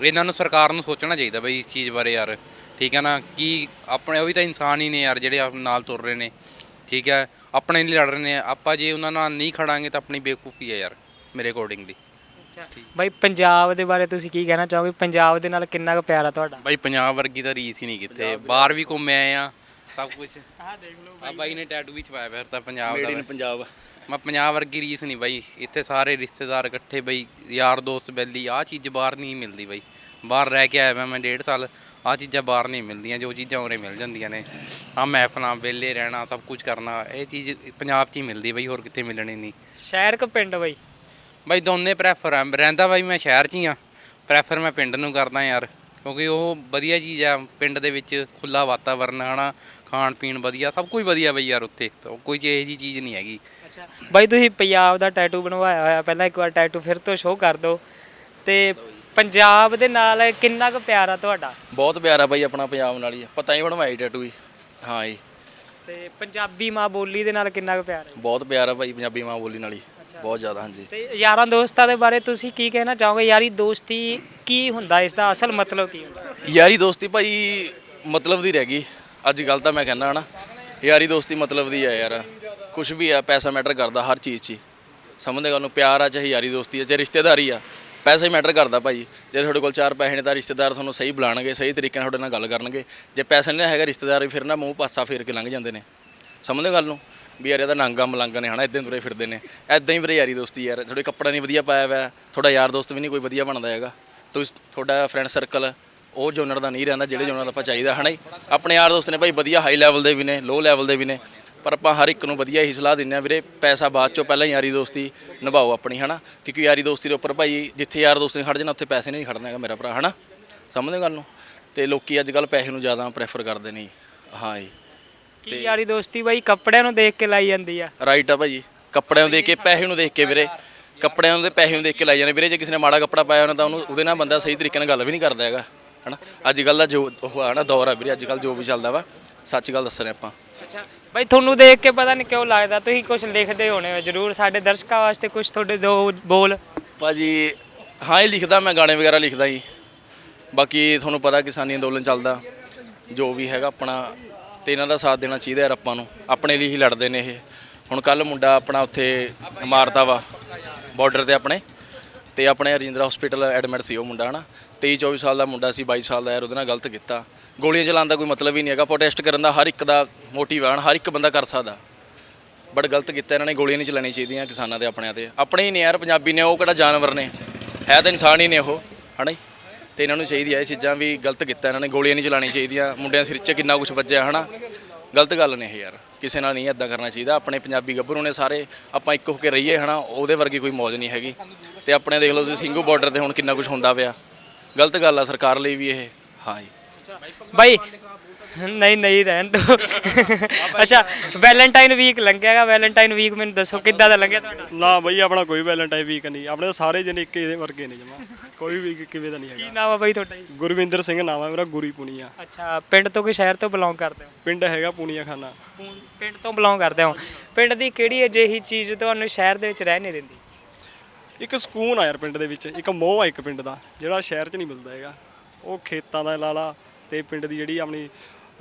ਇਹਨਾਂ ਨੂੰ ਸਰਕਾਰ ਨੂੰ ਸੋਚਣਾ ਚਾਹੀਦਾ ਬਈ ਇਸ ਚੀਜ਼ ਬਾਰੇ ਯਾਰ। ਠੀਕ ਹੈ ਨਾ? ਕੀ ਆਪਣੇ, ਉਹ ਵੀ ਤਾਂ ਇਨਸਾਨ ਹੀ ਨੇ ਯਾਰ ਜਿਹੜੇ ਆਪ ਨਾਲ ਤੁਰ ਰਹੇ ਨੇ। ਠੀਕ ਹੈ ਆਪਣੇ ਲਈ ਲੜ ਰਹੇ ਨੇ। ਆਪਾਂ ਜੇ ਉਹਨਾਂ ਨਾਲ ਨਹੀਂ ਖੜਾਂਗੇ ਤਾਂ ਆਪਣੀ ਬੇਵਕੂਫੀ ਹੈ ਯਾਰ, ਮੇਰੇ ਅਕੋਰਡਿੰਗਲੀ ਬਈ ਪੰਜਾਬ ਦੇ ਬਾਰੇ ਤੁਸੀਂ ਕੀ ਕਹਿਣਾ ਚਾਹੋਗੇ? ਪੰਜਾਬ ਦੇ ਨਾਲ ਕਿੰਨਾ ਕੁ ਪਿਆਰ ਆ ਤੁਹਾਡਾ? ਬਾਈ ਪੰਜਾਬ ਵਰਗੀ ਤਾਂ ਰੀਸ ਹੀ ਨਹੀਂ ਕਿਤੇ। ਬਾਹਰ ਵੀ ਘੁੰਮ ਆਏ ਆ ਸਭ ਕੁਝ ਆਹ ਦੇਖ ਲਓ ਆ ਬਾਈ। ਨੇ ਟੈਟੂ ਵੀ ਚਵਾਇਆ ਫਿਰ ਤਾਂ ਪੰਜਾਬ ਦਾ ਪੰਜਾਬ। ਮੈਂ ਪੰਜਾਬ ਵਰਗੀ ਰੀਸ ਨਹੀਂ ਬਾਈ। ਇੱਥੇ ਸਾਰੇ ਰਿਸ਼ਤੇਦਾਰ ਇਕੱਠੇ ਬਈ ਯਾਰ ਦੋਸਤ ਬੈਲੀ ਆਹ ਚੀਜ਼ ਬਾਹਰ ਨਹੀਂ ਮਿਲਦੀ ਬਾਈ। ਬਾਹਰ ਰਹਿ ਕੇ ਆਇਆ ਮੈਂ ਮੈਂ ਡੇਢ ਸਾਲ ਆਹ ਚੀਜ਼ਾਂ ਬਾਹਰ ਨਹੀਂ ਮਿਲਦੀਆਂ ਜੋ ਚੀਜ਼ਾਂ ਉਰੇ ਮਿਲ ਜਾਂਦੀਆਂ ਨੇ। ਆ ਮਹਿਫਲਾਂ ਵਿਹਲੇ ਰਹਿਣਾ ਸਭ ਕੁਝ ਕਰਨਾ ਇਹ ਚੀਜ਼ ਪੰਜਾਬ 'ਚ ਹੀ ਮਿਲਦੀ ਬਾਈ ਹੋਰ ਕਿਤੇ ਮਿਲਣੀ ਨਹੀਂ। ਸ਼ਹਿਰ ਕ ਪਿੰਡ ਬਈ? ਬਾਈ ਦੋਨੇ ਪ੍ਰੈਫਰ ਆ। ਰਹਿੰਦਾ ਬਾਈ ਮੈਂ ਸ਼ਹਿਰ 'ਚ ਹੀ ਆ। ਪ੍ਰੈਫਰ ਮੈਂ ਪਿੰਡ ਨੂੰ ਕਰਦਾ ਯਾਰ। ਕਿਉਂਕਿ ਉਹ ਵਧੀਆ ਚੀਜ਼ ਆ ਪਿੰਡ ਦੇ ਵਿੱਚ। ਖੁੱਲਾ ਵਾਤਾਵਰਨ ਹਨਾ ਖਾਣ ਪੀਣ ਵਧੀਆ ਸਭ ਕੁਝ ਵਧੀਆ ਬਈ ਯਾਰ ਉੱਥੇ। ਤਾਂ ਕੋਈ ਇਹੋ ਜੀ ਚੀਜ਼ ਨਹੀਂ ਹੈਗੀ। ਅੱਛਾ। ਬਾਈ ਤੁਸੀਂ ਪੰਜਾਬ ਦਾ ਟੈਟੂ ਬਣਵਾਇਆ ਹੋਇਆ। ਪਹਿਲਾਂ ਇੱਕ ਵਾਰ ਟੈਟੂ ਫਿਰ ਤੋਂ ਸ਼ੋਅ ਕਰ ਦਿਓ। ਤੇ ਪੰਜਾਬ ਦੇ ਨਾਲ ਕਿੰਨਾ ਕੁ ਪਿਆਰ ਆ ਤੁਹਾਡਾ? ਬਹੁਤ ਪਿਆਰਾ ਬਾਈ ਆਪਣਾ ਪੰਜਾਬ ਨਾਲ ਹੀ। ਪਤਾ ਹੀ ਬਣਵਾਈ ਟੈਟੂ ਹੀ। ਹਾਂ ਜੀ। ਤੇ ਪੰਜਾਬੀ ਮਾਂ ਬੋਲੀ ਦੇ ਨਾਲ ਕਿੰਨਾ ਕੁ ਪਿਆਰ ਹੈ? ਬਹੁਤ ਪਿਆਰਾ ਬਾਈ ਪੰਜਾਬੀ ਮਾਂ ਬੋਲੀ ਨਾਲ ਹੀ। ਬਹੁਤ ਜ਼ਿਆਦਾ ਹਾਂਜੀ। ਤੇ ਯਾਰਾਂ ਦੋਸਤਾਂ ਦੇ ਬਾਰੇ ਤੁਸੀਂ ਕੀ ਕਹਿਣਾ ਚਾਹੋਗੇ? ਯਾਰੀ ਦੋਸਤੀ ਕੀ ਹੁੰਦਾ? ਇਸ ਦਾ ਅਸਲ ਮਤਲਬ ਕੀ ਹੁੰਦਾ? ਯਾਰੀ ਦੋਸਤੀ ਭਾਈ ਮਤਲਬ ਦੀ ਰਹਿ ਗਈ। ਅੱਜ ਕੱਲ ਤਾਂ ਮੈਂ ਕਹਿੰਦਾ ਹਨਾ ਯਾਰੀ ਦੋਸਤੀ ਮਤਲਬ ਦੀ ਆ ਯਾਰ। ਕੁਝ ਵੀ ਆ ਪੈਸਾ ਮੈਟਰ ਕਰਦਾ ਹਰ ਚੀਜ਼ 'ਚ ਹੀ। ਸਮਝਦੇ ਗੱਲ ਨੂੰ ਪਿਆਰ ਆ ਚਾਹੇ ਯਾਰੀ ਦੋਸਤੀ ਆ ਚਾਹੇ ਰਿਸ਼ਤੇਦਾਰੀ ਆ। ਪੈਸਾ ਹੀ ਮੈਟਰ ਕਰਦਾ ਭਾਈ। ਜੇ ਤੁਹਾਡੇ ਕੋਲ ਚਾਰ ਪੈਸੇ ਨੇ ਤਾਂ ਰਿਸ਼ਤੇਦਾਰ ਤੁਹਾਨੂੰ ਸਹੀ ਬੁਲਾਣਗੇ ਸਹੀ ਤਰੀਕੇ ਨਾਲ ਤੁਹਾਡੇ ਨਾਲ ਗੱਲ ਕਰਨਗੇ। ਜੇ ਪੈਸਾ ਨਹੀਂ ਹੈਗਾ ਰਿਸ਼ਤੇਦਾਰ ਫਿਰ ਨਾ ਮੂੰਹ ਪਾਸਾ ਫੇਰ ਕੇ ਲੰਘ ਜਾਂਦੇ ਨੇ। ਸਮਝਦੇ ਗੱਲ ਨੂੰ? ਵੀ ਯਾਰ ਇਹਦਾ ਨਾਂਗਾ ਮਲੰਗ ਨੇ, ਹਨਾ ਇਦਾਂ ਤੁਰੇ ਫਿਰਦੇ ਨੇ। ਐਦਾਂ ਹੀ ਵੀਰੇ ਯਾਰੀ ਦੋਸਤੀ ਯਾਰ ਤੁਹਾਡੇ ਕੱਪੜਾ ਨਹੀਂ ਵਧੀਆ ਪਾਇਆ ਹੋਇਆ ਤੁਹਾਡਾ ਯਾਰ ਦੋਸਤ ਵੀ ਨਹੀਂ ਕੋਈ ਵਧੀਆ ਬਣਦਾ ਹੈਗਾ। ਤੁਸੀਂ ਤੁਹਾਡਾ ਫਰੈਂਡ ਸਰਕਲ ਉਹ ਜੋਨਰ ਦਾ ਨਹੀਂ ਰਹਿੰਦਾ, ਜਿਹੜੇ ਜੋਨਰ ਦਾ ਆਪਾਂ ਚਾਹੀਦਾ, ਹਨਾ ਜੀ। ਆਪਣੇ ਯਾਰ ਦੋਸਤ ਨੇ ਭਾਈ ਵਧੀਆ ਹਾਈ ਲੈਵਲ ਦੇ ਵੀ ਨੇ ਲੋ ਲੈਵਲ ਦੇ ਵੀ ਨੇ, ਪਰ ਆਪਾਂ ਹਰ ਇੱਕ ਨੂੰ ਵਧੀਆ ਹੀ ਸਲਾਹ ਦਿੰਦੇ ਆ ਵੀਰੇ, ਪੈਸਾ ਬਾਅਦ ਚੋਂ ਪਹਿਲਾਂ ਯਾਰੀ ਦੋਸਤੀ ਨਿਭਾਓ ਆਪਣੀ, ਹਨਾ। ਕਿਉਂਕਿ ਯਾਰੀ ਦੋਸਤੀ ਦੇ ਉੱਪਰ ਭਾਈ ਜਿੱਥੇ ਯਾਰ ਦੋਸਤ ਨੇ ਖੜ ਜਾਣਾ, ਉੱਥੇ ਪੈਸੇ ਨਹੀਂ ਖੜਨਾ ਹੈਗਾ ਮੇਰਾ ਭਰਾ, ਹਨਾ। ਸਮਝਦੇ ਗੱਲ ਨੂੰ? ਤੇ ਲੋਕੀ ਅੱਜ ਕੱਲ ਪੈਸੇ ਨੂੰ ਜ਼ਿਆਦਾ ਪ੍ਰੈਫਰ ਕਰਦੇ ਨੇ ਜੀ। ਹਾਂ ਜੀ। ਕੀ ਯਾਰੀ ਦੋਸਤੀ ਬਾਈ? ਕੱਪੜਿਆਂ ਨੂੰ ਦੇਖ ਕੇ ਲਾਈ ਜਾਂਦੀ ਆ। ਰਾਈਟ ਆ ਭਾਜੀ। ਕੱਪੜਿਆਂ ਨੂੰ ਦੇਖ ਕੇ ਪੈਸੇ ਨੂੰ ਦੇਖ ਕੇ ਵੀਰੇ। ਕੱਪੜਿਆਂ ਦੇ ਪੈਸੇ ਨੂੰ ਦੇਖ ਕੇ ਲਾਈ ਜਾਂਦੇ। ਵੀਰੇ ਜੇ ਕਿਸੇ ਨੇ ਮਾੜਾ ਕੱਪੜਾ ਪਾਇਆ ਹੋਣਾ ਤਾਂ ਉਹਨੂੰ ਉਹਦੇ ਨਾਲ ਬੰਦਾ ਸਹੀ ਤਰੀਕੇ ਨਾਲ ਗੱਲ ਵੀ ਨਹੀਂ ਕਰਦਾ ਹੈਗਾ ਹਨਾ? ਅੱਜ ਕੱਲ ਦਾ ਜੋ ਉਹ ਆ ਨਾ ਦੌਰ ਆ ਵੀਰੇ ਅੱਜ ਕੱਲ ਜੋ ਵੀ ਚੱਲਦਾ ਵਾ ਸੱਚ ਗੱਲ ਦੱਸ ਰਹੇ ਆਪਾਂ। ਅੱਛਾ ਬਾਈ ਤੁਹਾਨੂੰ ਦੇਖ ਕੇ ਪਤਾ ਨਹੀਂ ਕਿਉਂ ਲੱਗਦਾ ਤੁਸੀਂ ਕੁਝ ਲਿਖਦੇ ਹੋਣੇ ਹੋ ਜਰੂਰ ਸਾਡੇ ਦਰਸ਼ਕਾਂ ਵਾਸਤੇ ਕੁਝ ਤੁਹਾਡੇ ਦੋ ਬੋਲ। ਭਾਜੀ ਹਾਂ ਇਹ ਲਿਖਦਾ ਮੈਂ ਗਾਣੇ ਵਗੈਰਾ ਲਿਖਦਾ ਜੀ। ਬਾਕੀ ਤੁਹਾਨੂੰ ਪਤਾ ਕਿਸਾਨੀ ਅੰਦੋਲਨ ਚੱਲਦਾ ਜੋ ਵੀ ਹੈਗਾ ਆਪਣਾ ਤੇ ਇਹਨਾਂ ਦਾ ਸਾਥ ਦੇਣਾ ਚਾਹੀਦਾ ਯਾਰ ਆਪਾਂ ਨੂੰ। ਆਪਣੇ ਲਈ ਹੀ ਲੜਦੇ ਨੇ ਇਹ। ਹੁਣ ਕੱਲ ਮੁੰਡਾ ਆਪਣਾ ਉੱਥੇ ਮਾਰਤਾ ਵਾ ਬਾਰਡਰ ਤੇ ਆਪਣੇ। ਤੇ ਆਪਣੇ ਰਜਿੰਦਰਾ ਹਸਪੀਟਲ ਐਡਮਿਟ ਸੀ ਉਹ ਮੁੰਡਾ, ਹਨਾ। 23 24 ਸਾਲ ਦਾ ਮੁੰਡਾ ਸੀ 22 ਸਾਲ ਦਾ ਯਾਰ, ਉਹਦੇ ਨਾਲ ਗਲਤ ਕੀਤਾ। ਗੋਲੀਆਂ ਚਲਾਉਣ ਦਾ ਕੋਈ ਮਤਲਬ ਹੀ ਨਹੀਂ ਹੈਗਾ। ਪ੍ਰੋਟੈਸਟ ਕਰਨ ਦਾ ਹਰ ਇੱਕ ਦਾ ਮੋਟਿਵ ਹੈ ਹਰ ਇੱਕ ਬੰਦਾ ਕਰ ਸਕਦਾ। ਬਟ ਗਲਤ ਕੀਤਾ, ਇਹਨਾਂ ਨੇ ਗੋਲੀਆਂ ਨਹੀਂ ਚਲਾਉਣੀਆਂ ਚਾਹੀਦੀਆਂ ਕਿਸਾਨਾਂ ਦੇ, ਆਪਣਿਆਂ ਤੇ ਆਪਣੇ ਹੀ ਨੇ ਯਾਰ ਪੰਜਾਬੀ ਨੇ, ਉਹ ਕਿਹੜਾ ਜਾਨਵਰ ਨੇ। ਹੈ ਤਾਂ ਇਨਸਾਨ ਹੀ ਨੇ ਉਹ, ਹਨਾ ਜੀ? ਤੇ ਇਹਨਾਂ ਨੂੰ ਚਾਹੀਦੀ ਹੈ ਇਹ ਚੀਜ਼ਾਂ ਵੀ ਗਲਤ ਕੀਤਾ ਇਹਨਾਂ ਨੇ ਗੋਲੀਆਂ ਨਹੀਂ ਚਲਾਉਣੀਆਂ ਚਾਹੀਦੀਆਂ ਮੁੰਡਿਆਂ ਸਿਰ 'ਚ ਕਿੰਨਾ ਕੁਝ ਵੱਜਿਆ ਹਨਾ? ਗਲਤ ਗੱਲ ਨੇ ਇਹ ਯਾਰ ਕਿਸੇ ਨਾਲ ਨਹੀਂ ਇਦਾਂ ਕਰਨਾ ਚਾਹੀਦਾ ਆਪਣੇ ਪੰਜਾਬੀ ਗੱਭਰੂ ਨੇ ਸਾਰੇ ਆਪਾਂ ਇੱਕ ਹੋ ਕੇ ਰਹੀਏ ਹਨਾ? ਉਹਦੇ ਵਰਗੀ ਕੋਈ ਮੌਜ ਨਹੀਂ ਹੈਗੀ। ਤੇ ਆਪਣੇ ਦੇਖ ਲਓ ਤੁਸੀਂ ਸਿੰਘੂ ਬਾਰਡਰ ਤੇ ਹੁਣ ਕਿੰਨਾ ਕੁਝ ਹੁੰਦਾ ਪਿਆ। ਗਲਤ ਗੱਲ ਆ ਸਰਕਾਰ ਲਈ ਵੀ ਇਹ ਹਾਂ ਜੀ। ਬਾਈ ਨਹੀਂ ਨਹੀਂ ਰਹਿਣ ਦੋ। ਅੱਛਾ ਵੈਲੈਂਟਾਈਨ ਵੀਕ ਲੰਘਿਆਗਾ ਵੈਲੈਂਟਾਈਨ ਵੀਕ ਮੈਨੂੰ ਦੱਸੋ ਕਿੱਦਾਂ ਦਾ ਲੰਘਿਆ ਤੁਹਾਡਾ? ਨਾ ਬਈ ਆਪਣਾ ਕੋਈ ਵੈਲੈਂਟਾਈਨ ਵੀਕ ਨਹੀਂ ਆਪਣੇ ਤਾਂ ਸਾਰੇ ਜਣੇ ਇੱਕ ਵਰਗੇ ਨੇ ਜਮਾ। ਕੋਈ ਵੀ ਕਿਵੇਂ ਦਾ ਨਹੀਂ ਕੀ ਹੈਗਾ। ਨਾਮ ਆ ਬਾਈ ਤੁਹਾਡਾ ਜੀ? ਗੁਰਵਿੰਦਰ ਸਿੰਘ ਨਾਮ ਹੈ ਮੇਰਾ ਗੁਰੀ ਪੁਨੀਆ। ਅੱਛਾ ਪਿੰਡ ਤੋਂ ਕੋਈ ਸ਼ਹਿਰ ਤੋਂ ਬਿਲੋਂਗ ਕਰਦੇ ਹੋ? ਪਿੰਡ ਹੈਗਾ ਪੁਨੀਆ ਖਾਨਾ ਪਿੰਡ ਤੋਂ ਬਿਲੋਂਗ ਕਰਦੇ ਹੋ। ਪਿੰਡ ਦੀ ਕਿਹੜੀ ਅਜਿਹੀ ਚੀਜ਼ ਤੁਹਾਨੂੰ ਸ਼ਹਿਰ ਦੇ ਵਿੱਚ ਰਹਿ ਨਹੀਂ ਦਿੰਦੀ? ਇੱਕ ਸਕੂਨ ਆ ਯਾਰ ਪਿੰਡ ਦੇ ਵਿੱਚ ਇੱਕ ਮੋਹ ਆ ਇੱਕ ਪਿੰਡ ਦਾ ਜਿਹੜਾ ਸ਼ਹਿਰ 'ਚ ਨਹੀਂ ਮਿਲਦਾ ਹੈਗਾ। ਉਹ ਖੇਤਾਂ ਦਾ ਲਾਲਾ ਤੇ ਪਿੰਡ ਦੀ ਜਿਹੜੀ ਆਪਣੀ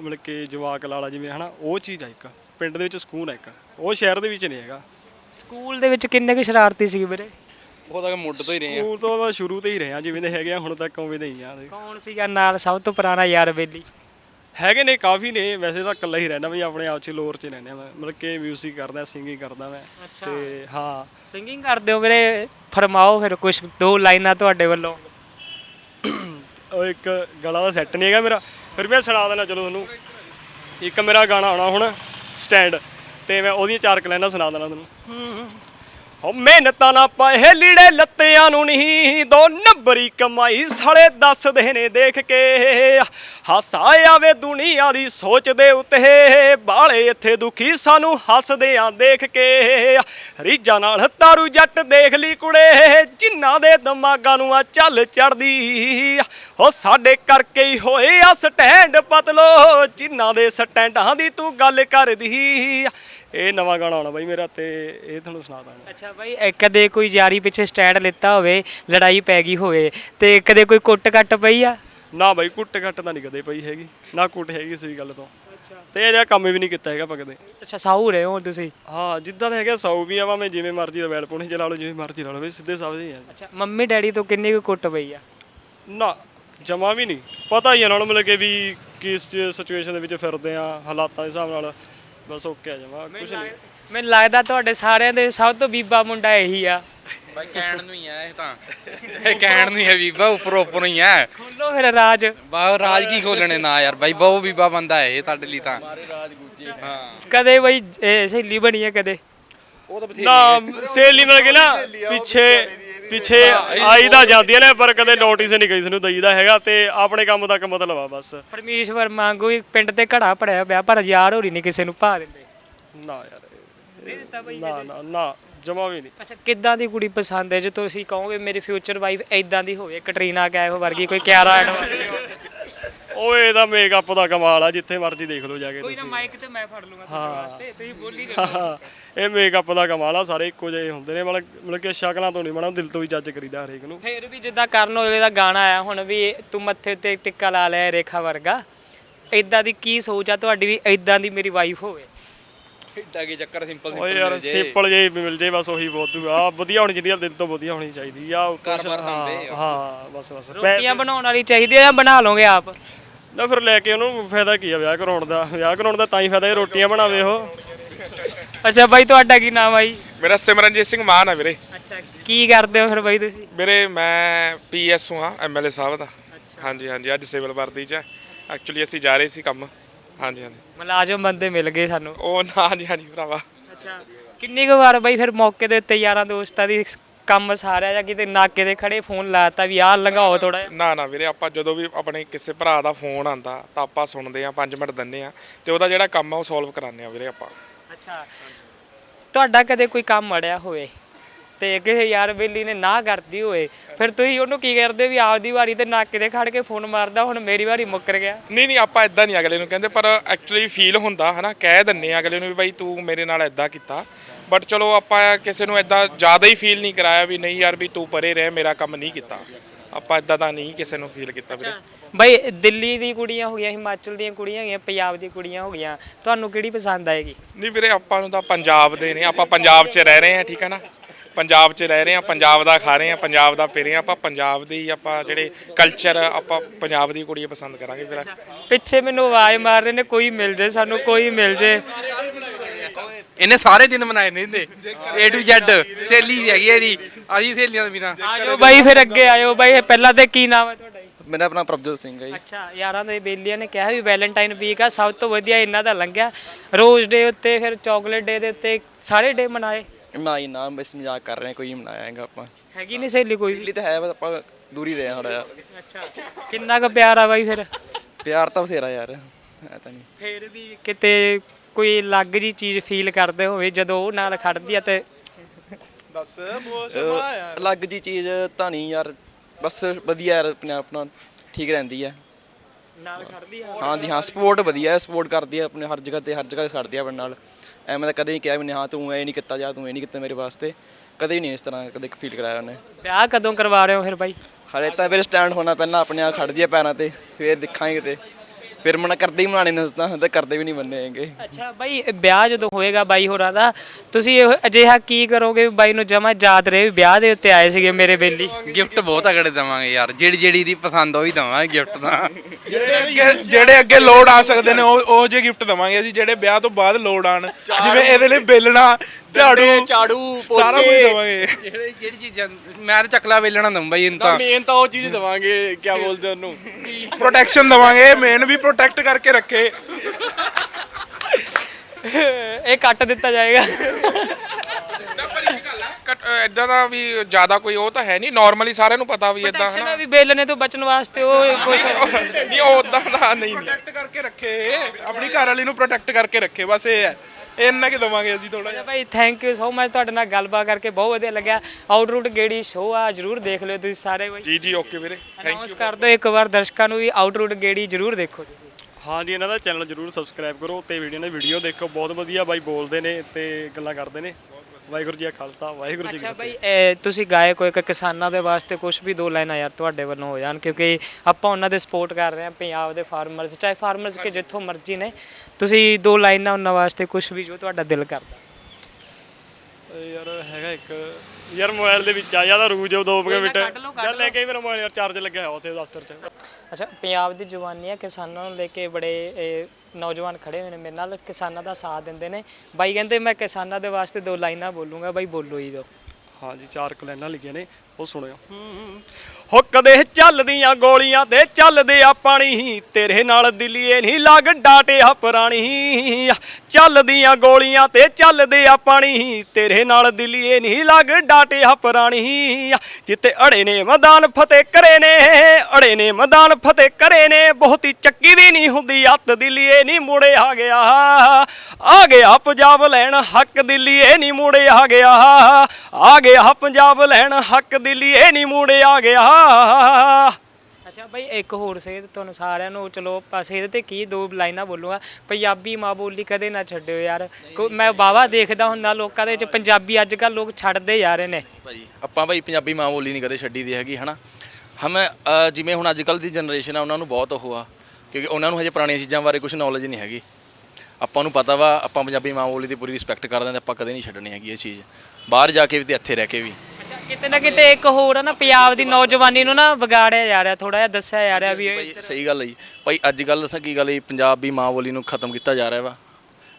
ਮਤਲਬ ਕਿ ਜਵਾਕ ਲਾਲਾ ਜਿਵੇਂ ਹਨਾ ਉਹ ਚੀਜ਼ ਆ ਇੱਕ। ਪਿੰਡ ਦੇ ਵਿੱਚ ਸਕੂਨ ਆ ਇੱਕ। ਉਹ ਸ਼ਹਿਰ ਦੇ ਵਿੱਚ ਨਹੀਂ ਹੈਗਾ। ਸਕੂਲ ਦੇ ਵਿੱਚ ਕਿੰਨੇ ਕੁ ਸ਼ਰਾਰਤੀ ਸੀ ਵੀਰੇ? ਉਹ ਤਾਂ ਮੁੱਢ ਤੋਂ ਹੀ ਰਹੇ ਸਕੂਲ ਤੋਂ ਮੈਂ ਸ਼ੁਰੂ ਤੋਂ ਹੀ ਰਿਹਾ ਜਿਵੇਂ ਦੇ ਹੈਗੇ ਆ ਹੁਣ ਤੱਕ ਉਵੇਂ ਦੇ ਹੀ ਆ ਕੌਣ ਸੀਗਾ ਨਾਲ? ਸਭ ਤੋਂ ਪੁਰਾਣਾ ਯਾਰ ਬੇਲੀ। ਹੈਗੇ ਨੇ ਕਾਫੀ ਨੇ ਵੈਸੇ ਤਾਂ ਇਕੱਲਾ ਹੀ ਰਹਿਣਾ ਵੀ ਆਪਣੇ ਆਪ 'ਚ ਲੋਰ 'ਚ ਰਹਿੰਦਾ ਮੈਂ। ਮਤਲਬ ਕਿ 뮤직 ਕਰਦਾ ਸਿੰਗਿੰਗ ਕਰਦਾ ਮੈਂ। ਤੇ ਹਾਂ। ਸਿੰਗਿੰਗ ਕਰਦੇ ਹੋ ਵੀਰੇ ਫਰਮਾਓ ਫਿਰ ਕੁਝ ਦੋ ਲਾਈਨਾਂ ਤੁਹਾਡੇ ਵੱਲੋਂ। ਉਹ ਇੱਕ ਗਲਾ ਦਾ ਸੈੱਟ ਨਹੀਂ ਹੈਗਾ ਮੇਰਾ ਫਿਰ ਮੈਂ ਸੁਣਾ ਦੇਣਾ ਚਲੋ ਤੁਹਾਨੂੰ। ਇੱਕ ਮੇਰਾ ਗਾਣਾ ਆਉਣਾ ਹੁਣ ਸਟੈਂਡ ਤੇ ਮੈਂ ਉਹਦੀਆਂ ਚਾਰ ਕਲਾਈਨਾਂ ਸੁਣਾ ਦੇਣਾ ਤੁਹਾਨੂੰ। ਹੋ ਮਿਹਨਤਾਂ ਨਾ ਪਾਏ ਲੀੜੇ ਲੱਤਿਆਂ ਨੂੰ ਨਹੀਂ ਦੋ ਨੰਬਰੀ ਕਮਾਈ ਸਾਲੇ ਦੱਸਦੇ ਨੇ ਦੇਖ ਕੇ। ਹਾਸਾ ਆਵੇ ਦੁਨੀਆ ਦੀ ਸੋਚ ਦੇ ਉੱਤੇ, ਬਾਲੇ ਇੱਥੇ ਦੁਖੀ ਸਾਨੂੰ ਹੱਸਦੇ ਆਂ ਦੇਖ ਕੇ। ਰੀਜਾਂ ਨਾਲ ਤਾਰੂ ਜੱਟ ਦੇਖ ਲਈ ਕੁੜੇ ਜਿਨ੍ਹਾਂ ਦੇ ਦਿਮਾਗਾਂ ਨੂੰ ਆ ਚੱਲ ਚੜਦੀ। ਹੋ ਸਾਡੇ ਕਰਕੇ ਹੀ ਹੋਏ ਆ ਸਟੈਂਡ ਪਤਲੋ ਜਿਨ੍ਹਾਂ ਦੇ ਸਟੈਂਡਾਂ ਦੀ ਤੂੰ ਗੱਲ ਕਰਦੀ। ਇਹ ਨਵਾਂ ਗਾਣਾ ਆਉਣਾ ਬਾਈ ਮੇਰਾ ਤੇ ਇਹ ਤੁਹਾਨੂੰ ਸੁਣਾ ਦਾਂਗਾ। ਅੱਛਾ ਬਾਈ ਇਹ ਕਦੇ ਕੋਈ ਯਾਰੀ ਪਿੱਛੇ ਸਟੈਂਡ ਲਿੱਤਾ ਹੋਵੇ ਲੜਾਈ ਪੈ ਗਈ ਹੋਵੇ ਤੇ ਕਦੇ ਕੋਈ ਕੁੱਟ ਕੱਟ ਪਈ ਆ? ਨਾ ਬਾਈ ਕੁੱਟ ਕੱਟ ਤਾਂ ਨਹੀਂ ਕਦੇ ਪਈ ਹੈਗੀ ਨਾ ਕੁੱਟ ਹੈਗੀ ਸੀ ਗੱਲ ਤੋਂ। ਤੇ ਇਹ ਜਿਹਾ ਕੰਮ ਵੀ ਨਹੀਂ ਕੀਤਾ ਹੈਗਾ ਪਕਦੇ ਅੱਛਾ ਸਾਊ ਰਹੇ ਹੋ ਤੁਸੀਂ? ਹਾਂ ਜਿੱਦਾਂ ਦਾ ਹੈਗਾ ਸੌ ਵੀ ਆਵਾ ਮੈਂ ਜਿਵੇਂ ਮਰਜ਼ੀ ਰਵੈਲ ਪੁਣੇ ਚਲਾ ਲਓ ਜਿਵੇਂ ਮਰਜ਼ੀ ਲਾ ਲਓ ਵੀ ਸਿੱਧੇ ਹੀ ਆ। ਅੱਛਾ ਮੰਮੀ ਡੈਡੀ ਤੋਂ ਕਿੰਨੀ ਕੁ ਕੁੱਟ ਪਈ ਆ? ਨਾ ਜਮਾ ਵੀ ਨਹੀਂ। ਪਤਾ ਹੀ ਆ ਨਾਲ ਮਿਲ ਕੇ ਵੀ ਕਿਸ ਸਿਚੁਏਸ਼ਨ ਦੇ ਵਿੱਚ ਫਿਰਦੇ ਆ ਹਾਲਾਤਾਂ ਦੇ ਹਿਸਾਬ ਨਾਲ। ਬਸ ਓਕੇ ਆ ਜਮਾ ਕੁਝ ਨਹੀਂ। ਮੈਨੂੰ ਲੱਗਦਾ ਤੁਹਾਡੇ ਸਾਰਿਆਂ ਦੇ ਸਭ ਤੋਂ ਬੀਬਾ ਮੁੰਡਾ ਇਹੀ ਆ। ਬਾਈ ਕਹਿਣ ਨੂੰ ਹੀ ਆ ਇਹ ਤਾਂ। ਇਹ ਕਹਿਣ ਨੂੰ ਹੀ ਆ ਬੀਬਾ ਉੱਪਰ ਉੱਪਰ ਹੀ ਆ। ਖੋਲੋ ਫਿਰ ਰਾਜ। ਬਾਹ ਰਾਜ ਕੀ ਖੋਲਣੇ ਨਾ ਯਾਰ ਬਾਈ ਬਹੁ ਬੀਬਾ ਬੰਦਾ ਹੈ ਇਹ ਸਾਡੇ ਲਈ ਤਾਂ। ਹਾਂ। ਕਦੇ ਬਈ ਇਹ ਸਹੇਲੀ ਬਣੀ ਹੈ ਕਦੇ? ਨਾ ਸੇਲੀ ਮਿਲ ਕੇ ਨਾ ਪਿੱਛੇ ਪਿੱਛੇ ਆਈ ਤਾਂ ਜਾਂਦੀਆਂ ਨੇ ਪਰ ਕਦੇ ਨੋਟਿਸ ਨਹੀਂ ਕਿਸੇ ਨੂੰ ਦਈਦਾ ਹੈਗਾ ਤੇ ਆਪਣੇ ਕੰਮ ਤੱਕ ਮਤਲਬ ਆ ਬਸ। ਪਰਮੇਸ਼ਵਰ ਮੰਗੋ ਵੀ ਪਿੰਡ ਤੇ ਘੜਾ ਪੜਿਆ ਪਿਆ ਪਰ ਯਾਰ ਹੋਰੀ ਨਹੀਂ ਕਿਸੇ ਨੂੰ ਭਾ ਦਿੰਦੇ। ਨਾ ਯਾਰ ਨਾ ਨਾ ਨਾ ਜਮਾ ਵੀ ਨਹੀਂ। ਅੱਛਾ ਕਿੱਦਾਂ ਦੀ ਕੁੜੀ ਪਸੰਦ ਹੈ? ਜੇ ਤੁਸੀਂ ਕਹੋਗੇ ਮੇਰੀ ਫਿਊਚਰ ਵਾਈਫ ਐਦਾਂ ਦੀ ਹੋਵੇ ਕਟਰੀਨਾ ਕੈਫ ਵਰਗੀ ਕੋਈ ਕਿਆਰਾ ਐਡਵਾਂਸ ਓਏ ਇਹਦਾ ਮੇਕਅਪ ਦਾ ਕਮਾਲ ਆ ਜਿੱਥੇ ਮਰਜ਼ੀ ਦੇਖ ਲਓ ਜਾ ਕੇ ਕੋਈ ਨਾ ਤੁਸੀਂ। ਮਾਈਕ ਤੇ ਮੈਂ ਫੜ ਲੂੰਗਾ ਤੁਹਾਡੇ ਵਾਸਤੇ ਤੁਸੀਂ ਬੋਲੀ ਜਾਓ ਹਾਂ, ਇਹ ਮੇਕਅਪ ਦਾ ਕਮਾਲ ਆ ਸਾਰੇ ਇੱਕੋ ਜਿਹੇ ਹੁੰਦੇ ਨੇ ਮਤਲਬ ਮਤਲਬ ਕਿ ਸ਼ਕਲਾਂ ਤੋਂ ਨਹੀਂ ਮਣਾ ਦਿਲ ਤੋਂ ਹੀ ਜੱਜ ਕਰੀਦਾ ਹਰੇਕ ਨੂੰ। ਫੇਰ ਵੀ ਜਿੱਦਾਂ ਕਰਨ ਔਜਲੇ ਦਾ ਗਾਣਾ ਆਇਆ ਹੁਣ ਵੀ ਤੂੰ ਮੱਥੇ ਤੇ ਟਿੱਕਾ ਲਾ ਲਿਆ ਰੇਖਾ ਵਰਗਾ। ਐਦਾਂ ਦੀ ਕੀ ਸੋਚ ਆ ਤੁਹਾਡੀ ਵੀ ਐਦਾਂ ਦੀ ਮੇਰੀ ਵਾਈਫ ਹੋਵੇ? ਏਡਾ ਕੀ ਚੱਕਰ ਸਿੰਪਲ ਓਏ ਯਾਰ ਸਿੰਪਲ ਜੇ। ਮਿਲ ਜੇ ਬਸ ਉਹੀ ਬਹੁਤ ਆ ਵਧੀਆ ਹੋਣੀ ਚਾਹੀਦੀ ਆ ਦਿਲ ਤੋਂ ਵਧੀਆ ਹੋਣੀ ਚਾਹੀਦੀ ਆ ਉੱਤੋਂ ਹਾਂ ਹਾਂ ਬਸ ਬਸ। ਰੋਟੀਆਂ ਬਣਾਉਣ ਵਾਲੀ ਚਾਹੀਦੀ ਆ ਜਾਂ ਬਣਾ ਲਓਗੇ ਆਪ? ਨਾ ਫਿਰ ਲੈ ਕੇ ਉਹਨੂੰ ਫਾਇਦਾ ਕੀ ਆ ਵਿਆਹ ਕਰਾਉਣ ਦਾ? ਵਿਆਹ ਕਰਾਉਣ ਦਾ ਤਾਂ ਹੀ ਫਾਇਦਾ ਇਹ ਰੋਟੀਆਂ ਬਣਾਵੇ ਉਹ। ਅੱਛਾ ਬਾਈ ਤੁਹਾਡਾ ਕੀ ਨਾਮ ਆ ਜੀ? ਮੇਰਾ ਸਿਮਰਨਜੀਤ ਸਿੰਘ ਮਾਨ ਹੈ ਵੀਰੇ। ਅੱਛਾ ਕੀ ਕਰਦੇ ਹੋ ਫਿਰ ਬਾਈ ਤੁਸੀਂ? ਵੀਰੇ ਮੈਂ ਪੀਐਸਓ ਹਾਂ ਐਮਐਲਏ ਸਾਹਿਬ ਦਾ। ਹਾਂਜੀ ਹਾਂਜੀ ਅੱਜ ਸਿਵਲ ਵਰਦੀ ਚ ਐਕਚੁਅਲੀ ਅਸੀਂ ਜਾ ਰਹੇ ਸੀ ਕੰਮ। ਹਾਂਜੀ ਹਾਂਜੀ। ਮੁਲਾਜ਼ਮ ਬੰਦੇ ਮਿਲ ਗਏ ਸਾਨੂੰ। ਉਹ ਨਾ ਹਾਂਜੀ ਹਾਂਜੀ ਭਰਾਵਾ। ਅੱਛਾ। ਕਿੰਨੀ ਕੁ ਵਾਰ ਬਾਈ ਫਿਰ ਮੌਕੇ ਦੇ ਉੱਤੇ ਯਾਰਾਂ ਦੋਸਤਾਂ ਦੀ ਕੰਮ ਸਾਰਿਆ ਜਾਂ ਕਿਤੇ ਨਾਕੇ ਦੇ ਖੜੇ ਫੋਨ ਲਾਤਾ ਵੀ ਆਹ ਲੰਘਾਓ ਥੋੜਾ ਨਾ ਨਾ ਵੀਰੇ ਆਪਾਂ ਜਦੋਂ ਵੀ ਆਪਣੇ ਕਿਸੇ ਭਰਾ ਦਾ ਫੋਨ ਆਂਦਾ ਤਾਂ ਆਪਾਂ ਸੁਣਦੇ ਆ 5 ਮਿੰਟ ਦਿੰਨੇ ਆ ਤੇ ਉਹਦਾ ਜਿਹੜਾ ਕੰਮ ਆ ਉਹ ਸੋਲਵ ਕਰਾਉਂਦੇ ਆ ਵੀਰੇ ਆਪਾਂ। ਅੱਛਾ। ਤੁਹਾਡਾ ਕਦੇ ਕੋਈ ਕੰਮ ਅੜਿਆ ਹੋਵੇ ਤੇ ਕਿਸੇ ਯਾਰ ਬੇਲੀ ਨੇ ਨਾ ਕਰਦੀ ਹੋਏ ਫਿਰ ਤੁਸੀਂ ਉਹਨੂੰ ਕੀ ਕਰਦੇ ਵੀ ਆਪਦੀ ਵਾਰੀ ਤੇ ਨਾਕੇ ਦੇ ਖੜ ਕੇ ਫੋਨ ਮਾਰਦਾ ਹੁਣ ਮੇਰੀ ਵਾਰੀ ਮੁੱਕਰ ਗਿਆ? ਨਹੀਂ ਨਹੀਂ ਆਪਾਂ ਇਦਾਂ ਨਹੀਂ ਅਗਲੇ ਨੂੰ ਕਹਿੰਦੇ ਪਰ ਐਕਚੁਅਲੀ ਫੀਲ ਹੁੰਦਾ ਹਨਾ? ਕਹਿ ਦਿੰਨੇ ਆ ਅਗਲੇ ਨੂੰ ਵੀ ਬਾਈ ਤੂੰ ਮੇਰੇ ਨਾਲ ਇਦਾਂ ਕੀਤਾ। ਬਟ ਚਲੋ ਆਪਾਂ ਕਿਸੇ ਨੂੰ ਇਦਾਂ ਜ਼ਿਆਦਾ ਹੀ ਫੀਲ ਨਹੀਂ ਕਰਾਇਆ ਵੀ ਨਹੀਂ ਯਾਰ ਵੀ ਤੂੰ ਪਰੇ ਰਹਿ ਮੇਰਾ ਕੰਮ ਨਹੀਂ ਕੀਤਾ। ਆਪਾਂ ਇਦਾਂ ਤਾਂ ਨਹੀਂ ਕਿਸੇ ਨੂੰ ਫੀਲ ਕੀਤਾ ਵੀਰੇ। ਬਈ ਦਿੱਲੀ ਦੀ ਕੁੜੀਆਂ ਹੋ ਗਈਆਂ ਹਿਮਾਚਲ ਦੀਆਂ ਕੁੜੀਆਂ ਹੋ ਗਈਆਂ ਪੰਜਾਬ ਦੀਆਂ ਕੁੜੀਆਂ ਹੋ ਗਈਆਂ ਤੁਹਾਨੂੰ ਕਿਹੜੀ ਪਸੰਦ ਆਏਗੀ? ਨਹੀਂ ਵੀਰੇ ਆਪਾਂ ਨੂੰ ਤਾਂ ਪੰਜਾਬ ਦੇ ਨੇ। ਆਪਾਂ ਪੰਜਾਬ 'ਚ ਰਹਿ ਰਹੇ ਹਾਂ ਠੀਕ ਹੈ ਨਾ? ਪੰਜਾਬ 'ਚ ਰਹਿ ਰਹੇ ਹਾਂ ਪੰਜਾਬ ਦਾ ਖਾ ਰਹੇ ਹਾਂ ਪੰਜਾਬ ਦਾ ਪੀ ਰਹੇ ਹਾਂ। ਆਪਾਂ ਪੰਜਾਬ ਦੇ ਆਪਾਂ ਜਿਹੜੇ ਕਲਚਰ ਆਪਾਂ ਪੰਜਾਬ ਦੀ ਕੁੜੀਆਂ ਪਸੰਦ ਕਰਾਂਗੇ ਵੀਰੇ। ਪਿੱਛੇ ਮੈਨੂੰ ਆਵਾਜ਼ ਮਾਰ ਰਹੇ ਨੇ ਕੋਈ ਮਿਲ ਜੇ ਸਾਨੂੰ ਕੋਈ ਮਿਲ ਜੇ। ਇਹਨੇ ਸਾਰੇ ਦਿਨ ਮਨਾਏ ਨੇ ਇਹਦੇ। A to Z ਸਹੇਲੀ ਹੈਗੀ ਹੈ ਇਹਦੀ। ਅਸੀਂ ਸਹੇਲੀਆਂ ਦੇ ਬਿਨਾ ਆਜੋ ਬਾਈ ਫਿਰ ਅੱਗੇ ਆਇਓ ਬਾਈ। ਪਹਿਲਾਂ ਤੇ ਕੀ ਨਾਮ ਹੈ ਤੁਹਾਡਾ ਜੀ? ਮੇਰਾ ਆਪਣਾ ਪ੍ਰਭਜੋਤ ਸਿੰਘ ਹੈ ਜੀ। ਅੱਛਾ ਯਾਰਾਂ ਦੇ ਬੇਲੀਆਂ ਨੇ ਕਿਹਾ ਵੀ ਵੈਲੈਂਟਾਈਨ ਵੀਕ ਆ ਸਭ ਤੋਂ ਵਧੀਆ ਇਹਨਾਂ ਦਾ ਲੰਘਿਆ। ਰੋਜ਼ ਡੇ ਉੱਤੇ ਫਿਰ ਚਾਕਲੇਟ ਡੇ ਦੇ ਉੱਤੇ ਸਾਰੇ ਡੇ ਮਨਾਏ। ਨਾ ਨਾ ਬਸ ਮਜ਼ਾਕ ਕਰ ਰਹੇ ਹਾਂ ਕੋਈ ਮਨਾਇਆ ਹੈਗਾ ਆਪਾਂ। ਹੈਗੀ ਨਹੀਂ ਸਹੇਲੀ ਕੋਈ? ਵੀ ਦਿੱਲੀ ਤਾਂ ਹੈ ਬਸ ਆਪਾਂ ਦੂਰੀ ਰਹੇ ਥੋੜਾ ਜਿਹਾ। ਅੱਛਾ ਕਿੰਨਾ ਕੁ ਪਿਆਰ ਆ ਬਾਈ ਫਿਰ? ਪਿਆਰ ਤਾਂ ਬਸੇਰਾ ਯਾਰ ਹੈ ਤਾਂ ਨਹੀਂ। ਫਿਰ ਵੀ ਕਿਤੇ ਕੋਈ ਅਲੱਗ ਜੀ ਚੀਜ਼ ਫੀਲ ਕਰਦੇ ਹੋਵੇ ਜਦੋਂ ਉਹ ਨਾਲ ਖੜਦੀ ਆ ਤੇ ਅਹ ਅਲੱਗ ਜੀ ਚੀਜ਼ ਤਾਂ ਨਹੀਂ ਯਾਰ ਬਸ ਵਧੀਆ ਯਾਰ ਆਪਣੇ ਆਪ ਨਾਲ ਠੀਕ ਰਹਿੰਦੀ ਹੈ ਨਾਲ ਖੜਦੀ ਆ? ਹਾਂਜੀ ਹਾਂ ਸਪੋਰਟ ਵਧੀਆ ਹੈ ਸਪੋਰਟ ਕਰਦੀ ਹੈ ਆਪਣੇ ਹਰ ਜਗ੍ਹਾ ਤੇ ਹਰ ਜਗ੍ਹਾ ਖੜਦੀ ਹੈ ਆਪਣੇ ਨਾਲ। ਐਵੇਂ ਤਾਂ ਕਦੇ ਨਹੀਂ ਕਿਹਾ ਵੀ ਨਹੀਂ ਹਾਂ ਤੂੰ ਇਹ ਨਹੀਂ ਕੀਤਾ ਜਾਂ ਤੂੰ ਇਹ ਨਹੀਂ ਕੀਤਾ ਮੇਰੇ ਵਾਸਤੇ। ਕਦੇ ਨਹੀਂ ਇਸ ਤਰ੍ਹਾਂ ਕਦੇ ਫੀਲ ਕਰਾਇਆ ਉਹਨੇ। ਵਿਆਹ ਕਦੋਂ ਕਰਵਾ ਰਹੇ ਹੋ ਫਿਰ ਬਾਈ? ਹਲੇ ਤਾਂ ਫਿਰ ਸਟੈਂਡ ਹੋਣਾ ਪਹਿਲਾਂ ਆਪਣੇ ਆਪ ਖੜ ਜਾਈਏ ਪੈਰਾਂ ਤੇ ਫਿਰ ਦੇਖਾਂਗੇ ਤੇ ਫਿਰ ਮਨ ਕਰਦੇ ਹੀ ਬਣਾਣੇ ਨੇ ਤਾਂ ਤਾਂ ਕਰਦੇ ਵੀ ਨਹੀਂ ਬੰਨੇ ਹੈਗੇ। ਅੱਛਾ ਬਾਈ ਵਿਆਹ ਜਦੋਂ ਹੋਏਗਾ ਬਾਈ ਹੋਰਾਂ ਦਾ ਤੁਸੀਂ ਇਹ ਅਜਿਹਾ ਕੀ ਕਰੋਗੇ ਵੀ ਬਾਈ ਨੂੰ ਜਮਾ ਯਾਦ ਰਹੇ ਵੀ ਵਿਆਹ ਦੇ ਉੱਤੇ ਆਏ ਸੀਗੇ ਮੇਰੇ ਬੇਲੀ? ਗਿਫਟ ਬਹੁਤ ਅਗੜੇ ਦਵਾਂਗੇ ਯਾਰ ਜਿਹੜੀ ਜਿਹੜੀ ਦੀ ਪਸੰਦ ਉਹੀ ਦਵਾਂਗੇ ਗਿਫਟ ਤਾਂ। ਜਿਹੜੇ ਅੱਗੇ ਜਿਹੜੇ ਅੱਗੇ ਲੋਡ ਆ ਸਕਦੇ ਨੇ ਉਹ ਉਹ ਜੇ ਗਿਫਟ ਦਵਾਂਗੇ ਅਸੀਂ ਜਿਹੜੇ ਵਿਆਹ ਤੋਂ ਬਾਅਦ ਲੋਡ ਆਣ ਜਿਵੇਂ ਇਹਦੇ ਲਈ ਬੇਲਣਾ ਝਾੜੂ ਝਾੜੂ ਸਾਰਾ ਕੁਝ ਦਵਾਂਗੇ। ਜਿਹੜੀ ਜਿਹੜੀ ਚੀਜ਼ਾਂ ਮੈਂ ਤਾਂ ਚੱਕਲਾ ਵੇਲਣਾ ਦਊਂ ਬਾਈ ਇਹਨੂੰ ਤਾਂ। ਮੇਨ ਤਾਂ ਉਹ ਚੀਜ਼ ਦਵਾਂਗੇ ਕੀ ਬੋਲਦੇ ਉਹਨੂੰ? ਪ੍ਰੋਟੈਕਸ਼ਨ ਦਵਾਂਗੇ ਮੇਨ ਵੀ ਪ੍ਰੋਟੈਕਟ ਕਰਕੇ ਰੱਖੇ। ਇਹ ਕੱਟ ਦਿੱਤਾ ਜਾਏਗਾ। ਇਦਾਂ ਦਾ ਵੀ ਜ਼ਿਆਦਾ ਕੋਈ ਉਹ ਤਾਂ ਹੈ ਨਹੀਂ। ਨਾਰਮਲੀ ਸਾਰਿਆਂ ਨੂੰ ਪਤਾ ਵੀ ਇਦਾਂ ਹਨਾ? ਹੈ ਵੀ ਬੇਲਣੇ ਤੋਂ ਬਚਣ ਵਾਸਤੇ ਉਹ ਕੁਛ ਨਹੀਂ ਉਹ ਉਦਾਂ ਦਾ ਨਹੀਂ। ਪ੍ਰੋਟੈਕਟ ਕਰਕੇ ਰੱਖੇ। ਆਪਣੀ ਘਰ ਵਾਲੀ ਨੂੰ ਪ੍ਰੋਟੈਕਟ ਕਰਕੇ ਰੱਖੇ ਬਸ ਇਹ ਹੈ। ਇੰਨਾ ਕਿ ਦਵਾਂਗੇ ਅਸੀਂ ਥੋੜਾ ਜਿਹਾ। ਭਾਈ ਥੈਂਕ ਯੂ ਸੋ ਮਚ ਤੁਹਾਡੇ ਨਾਲ ਗੱਲਬਾਤ ਕਰਕੇ ਬਹੁਤ ਵਧੀਆ ਲੱਗਿਆ। ਆਊਟਰੂਟ ਗੇੜੀ ਸ਼ੋਅ ਆ ਜਰੂਰ ਦੇਖ ਲਿਓ ਤੁਸੀਂ ਸਾਰੇ ਬਾਈ। ਜੀ ਜੀ ਓਕੇ ਵੀਰੇ ਅਨਾਉਂਸ ਕਰ ਦਿਓ ਇੱਕ ਵਾਰ ਦਰਸ਼ਕਾਂ ਨੂੰ ਵੀ ਆਊਟਰੂਟ ਗੇੜੀ ਜਰੂਰ ਦੇਖੋ ਤੁਸੀਂ। ਹਾਂ ਜੀ ਇਹਨਾਂ ਦਾ ਚੈਨਲ ਜਰੂਰ ਸਬਸਕ੍ਰਾਈਬ ਕਰੋ ਤੇ ਵੀਡੀਓ ਨੇ ਵੀਡੀਓ ਦੇਖੋ ਬਹੁਤ ਵਧੀਆ ਬਾਈ ਬੋਲਦੇ ਨੇ ਤੇ ਗੱਲਾਂ ਕਰਦੇ ਨੇ। ਵਾਹਿਗੁਰੂ ਜੀ ਕਾ ਖਾਲਸਾ ਵਾਹਿਗੁਰੂ ਜੀ ਕੀ ਅੱਛਾ ਫਤਿਹ। ਇਹ ਤੁਸੀਂ ਗਾਇਕ ਹੋ ਇੱਕ ਕਿਸਾਨਾਂ ਦੇ ਵਾਸਤੇ ਕੁਝ ਵੀ ਦੋ ਲਾਈਨਾਂ ਯਾਰ ਤੁਹਾਡੇ ਵੱਲੋਂ ਹੋ ਜਾਣ ਕਿਉਂਕਿ ਆਪਾਂ ਉਹਨਾਂ ਦੇ ਸਪੋਰਟ ਕਰ ਰਹੇ ਹਾਂ ਪੰਜਾਬ ਦੇ ਫਾਰਮਰਸ ਚਾਹੇ ਫਾਰਮਰਸ ਕੇ ਜਿੱਥੋਂ ਮਰਜ਼ੀ ਨੇ। ਤੁਸੀਂ ਦੋ ਲਾਈਨਾਂ ਉਹਨਾਂ ਵਾਸਤੇ ਕੁਝ ਵੀ ਜੋ ਤੁਹਾਡਾ ਦਿਲ ਕਰਦਾ। ਯਾਰ ਹੈਗਾ ਇੱਕ ਯਾਰ ਮੋਬਾਈਲ ਦੇ ਵਿੱਚ ਆ ਜ਼ਿਆਦਾ ਰੂਜ 2 ਮਿੰਟ। ਚੱਲ ਲੈ ਕੇ ਮੇਰਾ ਮੋਬਾਈਲ ਯਾਰ ਚਾਰਜ ਲੱਗਿਆ ਹੋਇਆ ਉੱਥੇ ਦਫ਼ਤਰ 'ਚ ਅੱਛਾ ਪੰਜਾਬ ਦੀ ਜਵਾਨੀ ਆ ਕਿਸਾਨਾਂ ਨੂੰ ਲੈ ਕੇ ਬੜੇ ਇਹ, ਨੌਜਵਾਨ ਖੜੇ ਹੋਏ ਨੇ ਮੇਰੇ ਨਾਲ ਕਿਸਾਨਾਂ ਦਾ ਸਾਥ ਦਿੰਦੇ ਨੇ। ਬਾਈ ਕਹਿੰਦੇ ਮੈਂ ਕਿਸਾਨਾਂ ਦੇ ਵਾਸਤੇ ਦੋ ਲਾਈਨਾਂ ਬੋਲੂੰਗਾ ਬਾਈ ਬੋਲੋ ਹੀ ਦੋ। ਹਾਂਜੀ ਚਾਰ ਕੁ ਲਾਈਨਾਂ ਲਿਖੀਆਂ ਨੇ। ਉਹ ਸੁਣਿਓ। ਹੁੱਕ ਦੇ ਚੱਲਦੀਆਂ ਗੋਲੀਆਂ ਤੇ ਚੱਲਦੇ ਆ ਪਾਣੀ, ਤੇਰੇ ਨਾਲ ਦਿਲੀਏ ਨਹੀਂ ਲੱਗ ਡਾਟਿਆ ਪੁਰਾਣੀ। ਚੱਲਦੀਆਂ ਗੋਲੀਆਂ ਤੇ ਚੱਲਦੇ ਆ ਪਾਣੀ, ਤੇਰੇ ਨਾਲ ਦਿਲੀਏ ਨਹੀਂ ਲੱਗ ਡਾਟਿਆ ਪੁਰਾਣੀ। ਜਿੱਤੇ ਅੜੇ ਨੇ ਮੈਦਾਨ ਫਤਿਹ ਕਰੇ ਨੇ, ਅੜੇ ਨੇ ਮੈਦਾਨ ਫਤਿਹ ਕਰੇ ਨੇ, ਬਹੁਤੀ ਚੱਕੀ ਦੀ ਨਹੀਂ ਹੁੰਦੀ ਅੱਤ ਦਿਲੀਏ ਨਹੀਂ ਮੁੜੇ ਆ ਗਿਆ। ਆ ਗਿਆ ਪੰਜਾਬ ਲੈਣ ਹੱਕ ਦਿਲੀਏ ਨਹੀਂ ਮੁੜੇ ਆ ਗਿਆ। ਆ ਗਿਆ ਪੰਜਾਬ ਲੈਣ ਹੱਕ ਦਿਲੀਏ ਨਹੀਂ ਮੁੜੇ ਆ ਗਿਆ। ਅੱਛਾ ਬਾਈ ਇੱਕ ਹੋਰ ਸੇਧ ਤੁਹਾਨੂੰ ਸਾਰਿਆਂ ਨੂੰ ਚਲੋ ਆਪਾਂ ਸੇਧ ਤੇ ਕੀ ਦੋ ਲਾਈਨਾਂ ਬੋਲੂਗਾ। ਪੰਜਾਬੀ ਮਾਂ ਬੋਲੀ ਕਦੇ ਨਾ ਛੱਡਿਓ ਯਾਰ। ਕੋ- ਮੈਂ ਬਾਵਾ ਦੇਖਦਾ ਹੁੰਦਾ ਲੋਕਾਂ ਦੇ ਵਿੱਚ ਪੰਜਾਬੀ ਅੱਜ ਕੱਲ ਲੋਕ ਛੱਡਦੇ ਜਾ ਰਹੇ ਨੇ। ਭਾਈ ਆਪਾਂ ਭਾਈ ਪੰਜਾਬੀ ਮਾਂ ਬੋਲੀ ਨਹੀਂ ਕਦੇ ਛੱਡੀ ਦੀ ਹੈਗੀ ਹਨਾ? ਹਮੇ ਅ, ਜਿਵੇਂ ਹੁਣ ਅੱਜ ਕੱਲ ਦੀ ਜਨਰੇਸ਼ਨ ਆ ਉਹਨਾਂ ਨੂੰ ਬਹੁਤ ਉਹ ਆ ਕਿਉਂਕਿ ਉਹਨਾਂ ਨੂੰ ਹਜੇ ਪੁਰਾਣੀਆਂ ਚੀਜ਼ਾਂ ਬਾਰੇ ਕੁਝ ਨੌਲੇਜ ਨਹੀਂ ਹੈਗੀ। ਆਪਾਂ ਨੂੰ ਪਤਾ ਵਾ ਆਪਾਂ ਪੰਜਾਬੀ ਮਾਂ ਬੋਲੀ ਦੀ ਪੂਰੀ ਰਿਸਪੈਕਟ ਕਰਦੇ ਹਾਂ ਤੇ ਆਪਾਂ ਕਦੇ ਨਹੀਂ ਛੱਡਣੀ ਹੈਗੀ ਇਹ ਚੀਜ਼। ਬਾਹਰ ਜਾ ਕੇ ਵੀ ਤੇ ਇੱਥੇ ਰਹਿ ਕੇ ਵੀ। ਕਿਤੇ ਨਾ ਕਿਤੇ ਇੱਕ ਹੋਰ ਆ ਨਾ ਪੰਜਾਬ ਦੀ ਨੌਜਵਾਨੀ ਨੂੰ ਨਾ ਵਿਗਾੜਿਆ ਜਾ ਰਿਹਾ ਥੋੜਾ ਜਿਹਾ ਦੱਸਿਆ ਜਾ ਰਿਹਾ ਵੀ ਇਹ ਭਾਈ ਸਹੀ ਗੱਲ ਹੈ ਜੀ। ਭਾਈ ਅੱਜ ਕੱਲ ਦੱਸਾਂ ਕੀ ਗੱਲ ਹੈ ਜੀ, ਪੰਜਾਬੀ ਮਾਂ ਬੋਲੀ ਨੂੰ ਖਤਮ ਕੀਤਾ ਜਾ ਰਿਹਾ ਵਾ।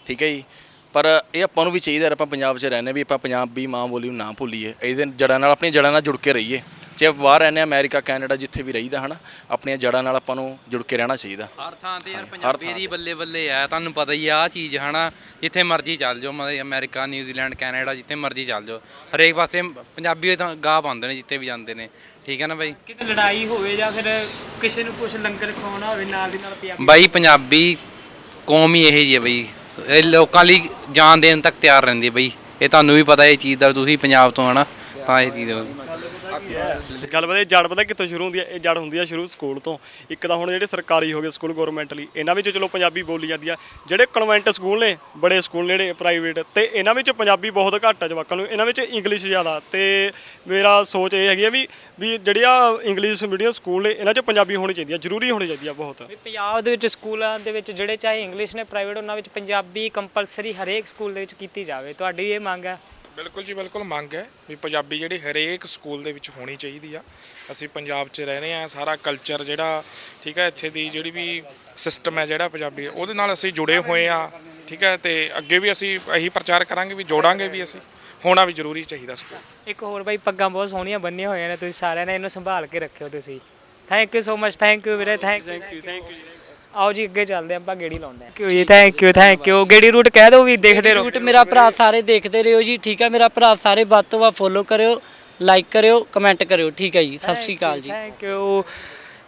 ਠੀਕ ਹੈ ਜੀ? ਪਰ ਇਹ ਆਪਾਂ ਨੂੰ ਵੀ ਚਾਹੀਦਾ ਯਾਰ ਆਪਾਂ ਪੰਜਾਬ 'ਚ ਰਹਿੰਦੇ ਵੀ ਆਪਾਂ ਪੰਜਾਬੀ ਮਾਂ ਬੋਲੀ ਨੂੰ ਨਾ ਭੁੱਲੀਏ। ਇਹਦੇ ਜੜ੍ਹਾਂ ਨਾਲ ਆਪਣੀ ਜੜ੍ਹਾਂ ਨਾਲ ਜੁੜ ਕੇ ਰਹੀਏ। ਚਾਹੇ ਬਾਹਰ ਰਹਿੰਦੇ ਹਾਂ, ਅਮਰੀਕਾ ਕੈਨੇਡਾ ਜਿੱਥੇ ਵੀ ਰਹੀਦਾ ਹਨਾ ਆਪਣੀਆਂ ਜੜਾਂ ਨਾਲ ਆਪਾਂ ਨੂੰ ਜੁੜ ਕੇ ਰਹਿਣਾ ਚਾਹੀਦਾ। ਹਰ ਥਾਂ ਤੇ ਯਾਰ ਪੰਜਾਬੀ ਦੀ ਬੱਲੇ ਬੱਲੇ ਆ ਤੁਹਾਨੂੰ ਪਤਾ ਹੀ ਆ ਆਹ ਚੀਜ਼ ਹਨਾ ਜਿੱਥੇ ਮਰਜ਼ੀ ਚੱਲ ਜਾਓ ਮਤਲਬ ਅਮਰੀਕਾ ਨਿਊਜ਼ੀਲੈਂਡ ਕੈਨੇਡਾ ਜਿੱਥੇ ਮਰਜ਼ੀ ਚੱਲ ਜਾਓ। ਹਰੇਕ ਪਾਸੇ ਪੰਜਾਬੀ ਤਾਂ ਗਾਹ ਪਾਉਂਦੇ ਨੇ ਜਿੱਥੇ ਵੀ ਜਾਂਦੇ ਨੇ। ਠੀਕ ਹੈ ਨਾ ਬਾਈ? ਕਿਤੇ ਲੜਾਈ ਹੋਵੇ ਜਾਂ ਫਿਰ ਕਿਸੇ ਨੂੰ ਕੁਝ ਲੰਗਰ ਖਵਾਉਣਾ ਹੋਵੇ ਨਾਲ ਦੀ ਨਾਲ ਪੰਜਾਬੀ ਬਾਈ ਪੰਜਾਬੀ ਕੌਮ ਹੀ ਇਹ ਜੀ ਹੈ ਬਈ। ਇਹ ਲੋਕਾਂ ਲਈ ਜਾਨ ਦੇਣ ਤੱਕ ਤਿਆਰ ਰਹਿੰਦੀ ਹੈ ਬਈ। ਇਹ ਤੁਹਾਨੂੰ ਵੀ ਪਤਾ ਇਹ ਚੀਜ਼ ਦਾ ਤੁਸੀਂ ਪੰਜਾਬ ਤੋਂ ਹਨਾ ਤਾਂ ਇਹ ਚੀਜ਼ ਗੱਲ ਪਤਾ ਜੜ ਪਤਾ ਕਿੱਥੋਂ ਸ਼ੁਰੂ ਹੁੰਦੀ ਹੈ ਇਹ ਜੜ ਹੁੰਦੀ ਹੈ ਸ਼ੁਰੂ ਸਕੂਲ ਤੋਂ। ਇੱਕ ਤਾਂ ਹੁਣ ਜਿਹੜੇ ਸਰਕਾਰੀ ਹੋ ਗਏ ਸਕੂਲ ਗਵਰਨਮੈਂਟ ਲਈ ਇਹਨਾਂ ਵਿੱਚ ਚਲੋ ਪੰਜਾਬੀ ਬੋਲੀ ਜਾਂਦੀ ਆ। ਜਿਹੜੇ ਕਨਵੈਂਟ ਸਕੂਲ ਨੇ, ਬੜੇ ਸਕੂਲ ਨੇ ਜਿਹੜੇ ਪ੍ਰਾਈਵੇਟ ਤੇ ਇਹਨਾਂ ਵਿੱਚ ਪੰਜਾਬੀ ਬਹੁਤ ਘੱਟ ਆ ਜਵਾਕਾਂ ਨੂੰ। ਇਹਨਾਂ ਵਿੱਚ ਇੰਗਲਿਸ਼ ਜ਼ਿਆਦਾ। ਤੇ ਮੇਰਾ ਸੋਚ ਇਹ ਹੈਗੀ ਆ ਵੀ ਵੀ ਜਿਹੜੀਆਂ ਇੰਗਲਿਸ਼ ਮੀਡੀਅਮ ਸਕੂਲ ਨੇ, ਇਹਨਾਂ 'ਚ ਪੰਜਾਬੀ ਹੋਣੀ ਚਾਹੀਦੀ ਆ, ਜ਼ਰੂਰੀ ਹੋਣੀ ਚਾਹੀਦੀ ਆ ਬਹੁਤ। ਵੀ ਪੰਜਾਬ ਦੇ ਵਿੱਚ ਸਕੂਲਾਂ ਦੇ ਵਿੱਚ ਜਿਹੜੇ ਚਾਹੇ ਇੰਗਲਿਸ਼ ਨੇ ਪ੍ਰਾਈਵੇਟ ਉਹਨਾਂ ਵਿੱਚ ਪੰਜਾਬੀ ਕੰਪਲਸਰੀ ਹਰੇਕ ਸਕੂਲ ਦੇ ਵਿੱਚ ਕੀਤੀ ਜਾਵੇ। ਤੁਹਾਡੀ ਇਹ ਮੰਗ ਹੈ ਬਿਲਕੁਲ ਜੀ ਬਿਲਕੁਲ ਮੰਗ ਹੈ ਵੀ ਪੰਜਾਬੀ ਜਿਹੜੀ ਹਰੇਕ ਸਕੂਲ ਦੇ ਵਿੱਚ ਹੋਣੀ ਚਾਹੀਦੀ ਆ। ਅਸੀਂ ਪੰਜਾਬ 'ਚ ਰਹਿ ਰਹੇ ਆ ਸਾਰਾ ਕਲਚਰ ਜਿਹੜਾ ਠੀਕ ਹੈ ਇੱਥੇ ਦੀ ਜਿਹੜੀ ਵੀ ਸਿਸਟਮ ਹੈ ਜਿਹੜਾ ਪੰਜਾਬੀ ਉਹਦੇ ਨਾਲ ਅਸੀਂ ਜੁੜੇ ਹੋਏ ਆ ਠੀਕ ਹੈ ਤੇ ਅੱਗੇ ਵੀ ਅਸੀਂ ਇਹੀ ਪ੍ਰਚਾਰ ਕਰਾਂਗੇ ਵੀ ਜੋੜਾਂਗੇ ਵੀ ਅਸੀਂ ਹੋਣਾ ਵੀ ਜ਼ਰੂਰੀ ਚਾਹੀਦਾ ਸਕੂਲ। ਇੱਕ ਹੋਰ ਬਾਈ ਪੱਗਾਂ ਬਹੁਤ ਸੋਹਣੀਆਂ ਬੰਨੀਆਂ ਹੋਈਆਂ ਨੇ ਤੁਸੀਂ ਸਾਰਿਆਂ ਨੇ ਇਹਨੂੰ ਸੰਭਾਲ ਕੇ ਰੱਖਿਓ ਤੁਸੀਂ। Thank you so much thank you ਵੀਰੇ ਥੈਂਕ ਯੂ ਥੈਂਕ ਯੂ ਆਓ ਜੀ ਅੱਗੇ ਚੱਲਦੇ ਹਾਂ ਆਪਾਂ ਗੇੜੀ ਲਾਉਂਦੇ ਹਾਂ। ਥੈਂਕ ਯੂ ਜੀ ਥੈਂਕ ਯੂ ਥੈਂਕ ਯੂ ਗੇੜੀ ਰੂਟ ਕਹਿ ਦਿਓ ਵੀ ਦੇਖਦੇ ਰਹੋ। ਰੂਟ ਮੇਰਾ ਭਰਾ ਸਾਰੇ ਦੇਖਦੇ ਰਹੋ ਜੀ ਠੀਕ ਹੈ? ਮੇਰਾ ਭਰਾ ਸਾਰੇ ਵੱਧ ਤੋਂ ਵੱਧ ਫੋਲੋ ਕਰਿਓ ਲਾਈਕ ਕਰਿਓ ਕਮੈਂਟ ਕਰਿਓ ਠੀਕ ਹੈ ਜੀ? ਸਤਿ ਸ਼੍ਰੀ ਅਕਾਲ ਜੀ। ਥੈਂਕ ਯੂ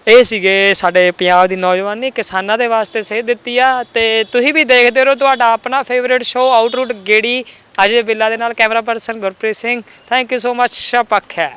ਇਹ ਸੀਗੇ ਸਾਡੇ ਪੰਜਾਬ ਦੀ ਨੌਜਵਾਨੀ ਕਿਸਾਨਾਂ ਦੇ ਵਾਸਤੇ ਸੇਧ ਦਿੱਤੀ ਆ ਤੇ ਤੁਸੀਂ ਵੀ ਦੇਖਦੇ ਰਹੋ ਤੁਹਾਡਾ ਆਪਣਾ ਫੇਵਰਿਟ ਸ਼ੋਅ ਆਊਟਰੂਟ ਗੇੜੀ। ਅਜੇ ਬਿੱਲਾ ਦੇ ਨਾਲ camera person Gurpreet Singh. Thank you so much ਸ਼ਪਕ ਹੈ।